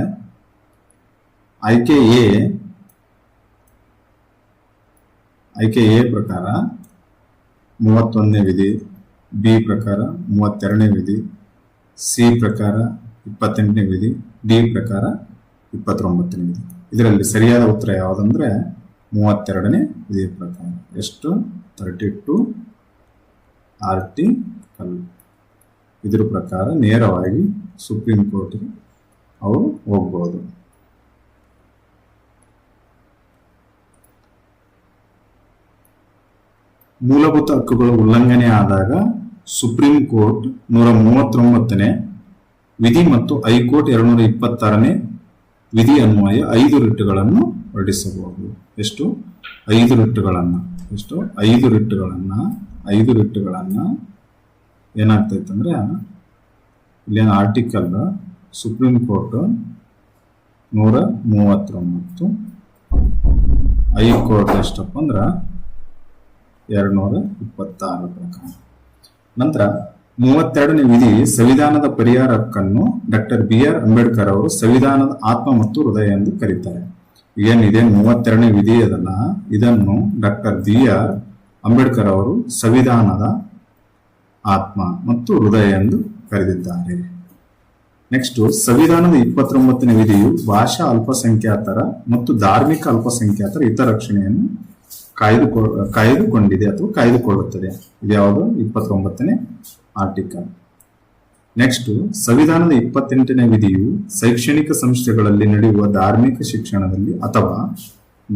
ಆಯ್ಕೆ ಎ ಆಯ್ಕೆ ಎ ಪ್ರಕಾರ ಮೂವತ್ತೊಂದನೇ ವಿಧಿ, ಬಿ ಪ್ರಕಾರ ಮೂವತ್ತೆರಡನೇ ವಿಧಿ, ಸಿ ಪ್ರಕಾರ ಇಪ್ಪತ್ತೆಂಟನೇ ವಿಧಿ, ಡಿ ಪ್ರಕಾರ ಇಪ್ಪತ್ತೊಂಬತ್ತನೇ ವಿಧಿ. ಇದರಲ್ಲಿ ಸರಿಯಾದ ಉತ್ತರ ಯಾವುದಂದ್ರೆ ಮೂವತ್ತೆರಡನೇ ವಿಧಿ ಪ್ರಕಾರ. ಎಷ್ಟು? ತರ್ಟಿ ಟು ಆರ್ಟಿಕಲ್ ಇದ್ರ ಪ್ರಕಾರ ನೇರವಾಗಿ ಸುಪ್ರೀಂ ಕೋರ್ಟ್ಗೆ ಅವರು ಹೋಗ್ಬೋದು. ಮೂಲಭೂತ ಹಕ್ಕುಗಳ ಉಲ್ಲಂಘನೆ ಆದಾಗ ಸುಪ್ರೀಂ ಕೋರ್ಟ್ ನೂರ ಮೂವತ್ತೊಂಬತ್ತನೇ ವಿಧಿ ಮತ್ತು ಹೈಕೋರ್ಟ್ ಎರಡ್ನೂರ ಇಪ್ಪತ್ತಾರನೇ ವಿಧಿ ಅನ್ವಯ ಐದು ರಿಟ್ಟುಗಳನ್ನು ಹೊರಡಿಸಬಹುದು. ಎಷ್ಟು? ಐದು ರಿಟ್ಟುಗಳನ್ನ. ಎಷ್ಟು? ಐದು ರಿಟ್ಟುಗಳನ್ನ. ಐದು ರಿಟ್ಟುಗಳನ್ನ ಏನಾಗ್ತೈತೆ ಅಂದ್ರೆ ಇಲ್ಲೇನು ಆರ್ಟಿಕಲ್ ಸುಪ್ರೀಂ ಕೋರ್ಟ್ ನೂರ ಮೂವತ್ತೊಂಬತ್ತು. ಹೈಕೋರ್ಟ್ ಎಷ್ಟಪ್ಪ ಅಂದ್ರೆ ಎರಡ್ನೂರ ಇಪ್ಪತ್ತಾರು ಪ್ರಕಾರ ನಂತರ ಮೂವತ್ತೆರಡನೇ ವಿಧಿ ಸಂವಿಧಾನದ ಪರಿಹಾರ ಹಕ್ಕನ್ನು ಡಾಕ್ಟರ್ ಬಿ ಆರ್ ಅಂಬೇಡ್ಕರ್ ಅವರು ಸಂವಿಧಾನದ ಆತ್ಮ ಮತ್ತು ಹೃದಯ ಎಂದು ಕರೀತಾರೆ. ಏನಿದೆ ಮೂವತ್ತೆರಡನೇ ವಿಧಿ ಅದಲ್ಲ ಇದನ್ನು ಡಾಕ್ಟರ್ ಬಿ ಆರ್ ಅಂಬೇಡ್ಕರ್ ಅವರು ಸಂವಿಧಾನದ ಆತ್ಮ ಮತ್ತು ಹೃದಯ ಎಂದು ಕರೆದಿದ್ದಾರೆ. ನೆಕ್ಸ್ಟ್ ಸಂವಿಧಾನದ ಇಪ್ಪತ್ತೊಂಬತ್ತನೇ ವಿಧಿಯು ಭಾಷಾ ಅಲ್ಪಸಂಖ್ಯಾತರ ಮತ್ತು ಧಾರ್ಮಿಕ ಅಲ್ಪಸಂಖ್ಯಾತರ ಹಿತರಕ್ಷಣೆಯನ್ನು ಕಾಯ್ದುಕೊ, ಕಾಯ್ದುಕೊಂಡಿದೆ ಅಥವಾ ಕಾಯ್ದುಕೊಳ್ಳುತ್ತದೆ. ಇದು ಯಾವುದು? ಇಪ್ಪತ್ತೊಂಬತ್ತನೇ ಆರ್ಟಿಕಲ್ ನೆಕ್ಸ್ಟ್ ಸಂವಿಧಾನದ ಇಪ್ಪತ್ತೆಂಟನೇ ವಿಧಿಯು ಶೈಕ್ಷಣಿಕ ಸಂಸ್ಥೆಗಳಲ್ಲಿ ನಡೆಯುವ ಧಾರ್ಮಿಕ ಶಿಕ್ಷಣದಲ್ಲಿ ಅಥವಾ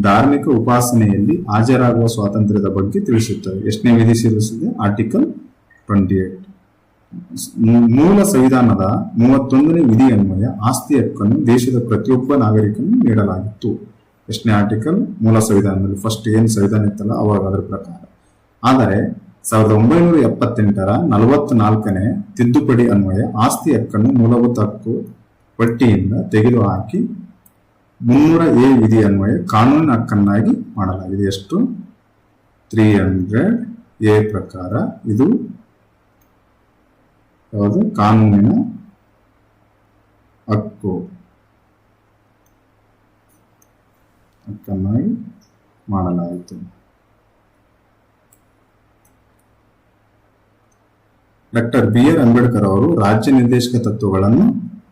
ಧಾರ್ಮಿಕ ಉಪಾಸನೆಯಲ್ಲಿ ಹಾಜರಾಗುವ ಸ್ವಾತಂತ್ರ್ಯದ ಬಗ್ಗೆ ತಿಳಿಸುತ್ತದೆ. ಎಷ್ಟನೇ ವಿಧಿ ಸೇರಿಸಿದೆ ಆರ್ಟಿಕಲ್ ಟ್ವೆಂಟಿ ಏಟ್ ಮೂಲ ಸಂವಿಧಾನದ ಮೂವತ್ತೊಂದನೇ ವಿಧಿ ಅನ್ವಯ ಆಸ್ತಿ ಹಕ್ಕನ್ನು ದೇಶದ ಪ್ರತಿಯೊಬ್ಬ ನಾಗರಿಕನು ನೀಡಲಾಗಿತ್ತು. ಎಷ್ಟನೇ ಆರ್ಟಿಕಲ್ ಮೂಲ ಸಂವಿಧಾನದಲ್ಲಿ ಫಸ್ಟ್ ಏನ್ ಸಂವಿಧಾನ ಇತ್ತಲ್ಲ ಅವಾಗ ಅದರ ಪ್ರಕಾರ. ಆದರೆ, ಸಾವಿರದ ಒಂಬೈನೂರ ಎಪ್ಪತ್ತೆಂಟರ ನಲವತ್ನಾಲ್ಕನೇ ತಿದ್ದುಪಡಿ ಅನ್ವಯ ಆಸ್ತಿ ಹಕ್ಕನ್ನು ಮೂಲಭೂತ ಹಕ್ಕು ಪಟ್ಟಿಯಿಂದ ತೆಗೆದುಹಾಕಿ ಮುನ್ನೂರ ಎ ವಿಧಿ ಅನ್ವಯ ಕಾನೂನಿನ ಹಕ್ಕನ್ನಾಗಿ ಮಾಡಲಾಗಿದೆ. ಎಷ್ಟು? ತ್ರೀ ಹಂಡ್ರೆಡ್ ಎ ಪ್ರಕಾರ. ಇದು ಯಾವುದು? ಕಾನೂನಿನ ಹಕ್ಕು. ಹಕ್ಕನ್ನಾಗಿ ಮಾಡಲಾಯಿತು. ಡಾಕ್ಟರ್ ಬಿ ಆರ್ ಅಂಬೇಡ್ಕರ್ ಅವರು ರಾಜ್ಯ ನಿರ್ದೇಶಕ ತತ್ವಗಳನ್ನು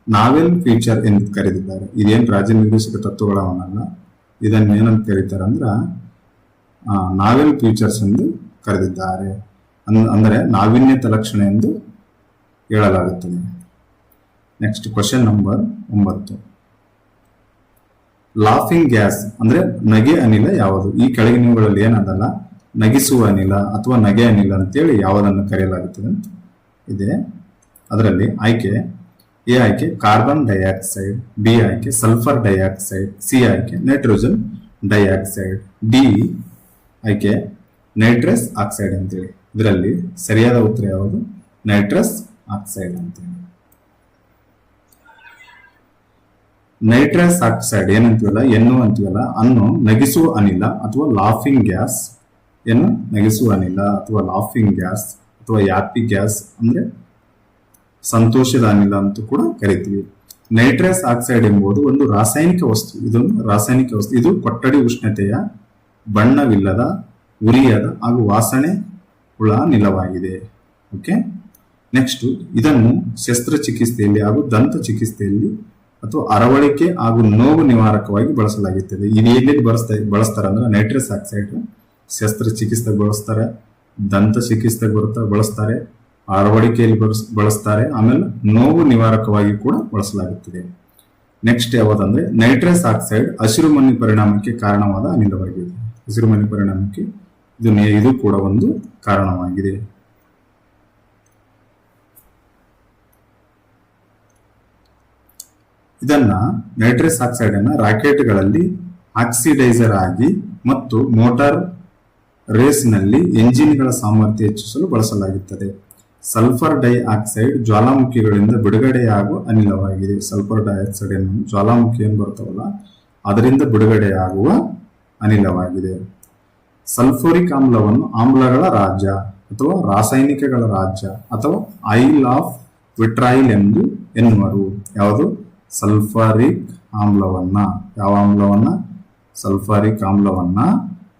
ನಾವೆಲ್ ಫೀಚರ್ ಎಂದು ಕರೆದಿದ್ದಾರೆ. ಇದೇನು ರಾಜ್ಯ ನಿರ್ದೇಶಕ ತತ್ವಗಳವನ್ನಲ್ಲ ಇದನ್ನು ಏನಂತ ಕರೀತಾರೆ ಅಂದ್ರೆ ನಾವೆಲ್ ಫೀಚರ್ಸ್ ಎಂದು ಕರೆದಿದ್ದಾರೆ. ಅಂದ್ರೆ ನಾವೀನ್ಯತ ಲಕ್ಷಣ ಎಂದು ಹೇಳಲಾಗುತ್ತದೆ. ನೆಕ್ಸ್ಟ್ ಕ್ವಶನ್ ನಂಬರ್ ಒಂಬತ್ತು. ಲಾಫಿಂಗ್ ಗ್ಯಾಸ್ ಅಂದ್ರೆ ನಗೆ ಅನಿಲ ಯಾವುದು? ಈ ಕೆಳಗಿನವುಗಳಲ್ಲಿ ಏನದಲ್ಲ? ನಗಿಸುವ ಅನಿಲ ಅಥವಾ ನಗೆ ಅನಿಲ ಅಂತೇಳಿ ಯಾವುದನ್ನು ಕರೆಯಲಾಗುತ್ತದೆ ಅಂತ ಇದೆ. ಅದರಲ್ಲಿ ಆಯ್ಕೆ ಎ ಆಯ್ಕೆ ಕಾರ್ಬನ್ ಡೈಆಕ್ಸೈಡ್ ಬಿ ಆಯ್ಕೆ ಸಲ್ಫರ್ ಡೈಆಕ್ಸೈಡ್ ಸಿ ಆಯ್ಕೆ ನೈಟ್ರೋಜನ್ ಡೈಆಕ್ಸೈಡ್ ಡಿ ಆಯ್ಕೆ ನೈಟ್ರಸ್ ಆಕ್ಸೈಡ್ ಅಂತೇಳಿ. ಇದರಲ್ಲಿ ಸರಿಯಾದ ಉತ್ತರ ಯಾವುದು? ನೈಟ್ರಸ್ ಆಕ್ಸೈಡ್ ಅಂತೇಳಿ ನೈಟ್ರಸ್ ಆಕ್ಸೈಡ್ ಏನಂತೀವಲ್ಲ? ಎನ್ನು ಅಂತೀವಲ್ಲ? ಅನ್ನು ನಗಿಸುವ ಅನಿಲ ಅಥವಾ ಲಾಫಿಂಗ್ ಗ್ಯಾಸ್. ಏನು ನಗಿಸುವ ಅನಿಲ ಅಥವಾ ಲಾಫಿಂಗ್ ಗ್ಯಾಸ್ ಅಥವಾ ಯಾಪಿ ಗ್ಯಾಸ್ ಅಂದ್ರೆ ಸಂತೋಷದ ಅನಿಲ ಅಂತ ಕೂಡ ಕರಿತೀವಿ. ನೈಟ್ರಸ್ ಆಕ್ಸೈಡ್ ಎಂಬುದು ಒಂದು ರಾಸಾಯನಿಕ ವಸ್ತು. ಇದೊಂದು ರಾಸಾಯನಿಕ ವಸ್ತು. ಇದು ಕೊಠಡಿ ಉಷ್ಣತೆಯ ಬಣ್ಣವಿಲ್ಲದ, ಉರಿಯದ ಹಾಗೂ ವಾಸನೆ ಉಳ್ಳ ನಿಲವಾಗಿದೆ. ಓಕೆ ನೆಕ್ಸ್ಟ್ ಇದನ್ನು ಶಸ್ತ್ರಚಿಕಿತ್ಸೆಯಲ್ಲಿ ಹಾಗೂ ದಂತ ಚಿಕಿತ್ಸೆಯಲ್ಲಿ ಅಥವಾ ಅರವಳಿಕೆ ಹಾಗೂ ನೋವು ನಿವಾರಕವಾಗಿ ಬಳಸಲಾಗುತ್ತದೆ. ಇದು ಬಳಸ್ತಾ, ಬಳಸ್ತಾರೆ ಅಂದ್ರೆ ನೈಟ್ರಸ್ ಆಕ್ಸೈಡ್ ಶಸ್ತ್ರಚಿಕಿತ್ಸೆ ಬಳಸ್ತಾರೆ ದಂತ ಚಿಕಿತ್ಸೆ ಬರುತ್ತಾ, ಬಳಸ್ತಾರೆ, ಅರವಳಿಕೆಯಲ್ಲಿ ಬಳಸ್, ಬಳಸ್ತಾರೆ, ಆಮೇಲೆ ನೋವು ನಿವಾರಕವಾಗಿ ಕೂಡ ಬಳಸಲಾಗುತ್ತದೆ. ನೆಕ್ಸ್ಟ್ ಯಾವುದಂದ್ರೆ ನೈಟ್ರಸ್ ಆಕ್ಸೈಡ್ ಹಸಿರು ಪರಿಣಾಮಕ್ಕೆ ಕಾರಣವಾದ ಅನಿಲವಾಗಿದೆ. ಹಸಿರು ಪರಿಣಾಮಕ್ಕೆ ಇದು ಇದು ಕೂಡ ಒಂದು ಕಾರಣವಾಗಿದೆ. ಇದನ್ನ ನೈಟ್ರಸ್ ಆಕ್ಸೈಡ್ ಅನ್ನ ರಾಕೆಟ್ಗಳಲ್ಲಿ ಆಕ್ಸಿಡೈಸರ್ ಆಗಿ ಮತ್ತು ಮೋಟಾರ್ ರೇಸ್ನಲ್ಲಿ ಎಂಜಿನ್ಗಳ ಸಾಮರ್ಥ್ಯ ಹೆಚ್ಚಿಸಲು ಬಳಸಲಾಗುತ್ತದೆ. ಸಲ್ಫರ್ ಡೈ ಆಕ್ಸೈಡ್ ಜ್ವಾಲಾಮುಖಿಗಳಿಂದ ಬಿಡುಗಡೆಯಾಗುವ ಅನಿಲವಾಗಿದೆ. ಸಲ್ಫರ್ ಡೈಆಕ್ಸೈಡ್ ಎನ್ನುವುದು ಜ್ವಾಲಾಮುಖಿ ಏನು ಬರ್ತವಲ್ಲ, ಅದರಿಂದ ಬಿಡುಗಡೆಯಾಗುವ ಅನಿಲವಾಗಿದೆ. ಸಲ್ಫೋರಿಕ್ ಆಮ್ಲವನ್ನು ಆಮ್ಲಗಳ ರಾಜ್ಯ ಅಥವಾ ರಾಸಾಯನಿಕಗಳ ರಾಜ್ಯ ಅಥವಾ ಐಲ್ ಆಫ್ ವಿಟ್ರಾಯಿಲ್ ಎಂದು ಎನ್ನುವರು. ಯಾವುದು? ಸಲ್ಫರಿಕ್ ಆಮ್ಲವನ್ನ. ಯಾವ ಆಮ್ಲವನ್ನ? ಸಲ್ಫಾರಿಕ್ ಆಮ್ಲವನ್ನ.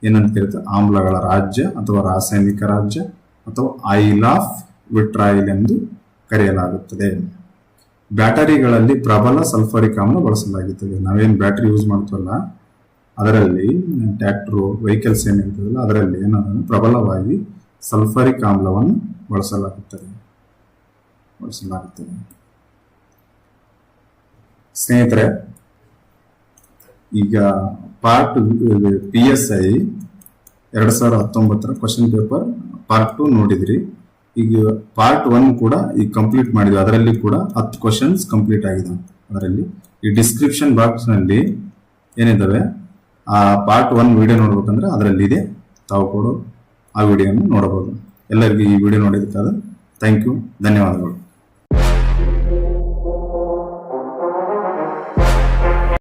ಏನಂತ ಕರೀತಾರೆ ಆಮ್ಲಗಳ ರಾಜ್ಯ ಅಥವಾ ರಾಸಾಯನಿಕ ರಾಜ್ಯ ಅಥವಾ ಆಯಿಲ್ ಆಫ್ ವಿಟ್ರಾಯಿಲ್ ಎಂದು ಕರೆಯಲಾಗುತ್ತದೆ. ಬ್ಯಾಟರಿಗಳಲ್ಲಿ ಪ್ರಬಲ ಸಲ್ಫರಿಕ್ ಆಮ್ಲ ಬಳಸಲಾಗುತ್ತದೆ. ನಾವೇನು ಬ್ಯಾಟರಿ ಯೂಸ್ ಮಾಡ್ತೀವಲ್ಲ, ಅದರಲ್ಲಿ ಟ್ಯಾಕ್ಟ್ರು, ವೆಹಿಕಲ್ಸ್ ಏನಿರ್ತದಲ್ಲ ಅದರಲ್ಲಿ ಏನದನ್ನು ಪ್ರಬಲವಾಗಿ ಸಲ್ಫರಿಕ್ ಆಮ್ಲವನ್ನು ಬಳಸಲಾಗುತ್ತದೆ. ಬಳಸಲಾಗುತ್ತದೆ. ಸ್ನೇಹಿತರೆ, ಈಗ ಪಾರ್ಟ್ ಪಿ ಎಸ್ ಐ ಎರಡು ಸಾವಿರದ ಹತ್ತೊಂಬತ್ತರ ಕ್ವಶನ್ ಪೇಪರ್ ಪಾರ್ಟ್ ಟು ನೋಡಿದ್ರಿ. ಈಗ ಪಾರ್ಟ್ ಒನ್ ಕೂಡ ಈಗ ಕಂಪ್ಲೀಟ್ ಮಾಡಿದ್ವಿ. ಅದರಲ್ಲಿ ಕೂಡ ಹತ್ತು ಕ್ವಶನ್ಸ್ ಕಂಪ್ಲೀಟ್ ಆಗಿದೆ ಅದರಲ್ಲಿ. ಈ ಡಿಸ್ಕ್ರಿಪ್ಷನ್ ಬಾಕ್ಸ್ನಲ್ಲಿ ಏನಿದಾವೆ? ಆ ಪಾರ್ಟ್ ಒನ್ ವಿಡಿಯೋ ನೋಡ್ಬೇಕಂದ್ರೆ ಅದರಲ್ಲಿ ಇದೆ. ತಾವು ಕೂಡ ಆ ವಿಡಿಯೋನ ನೋಡಬಹುದು. ಎಲ್ಲರಿಗೂ ಈ ವಿಡಿಯೋ ನೋಡಿದ್ದಕ್ಕಾದ ಥ್ಯಾಂಕ್ ಯು ಧನ್ಯವಾದಗಳು.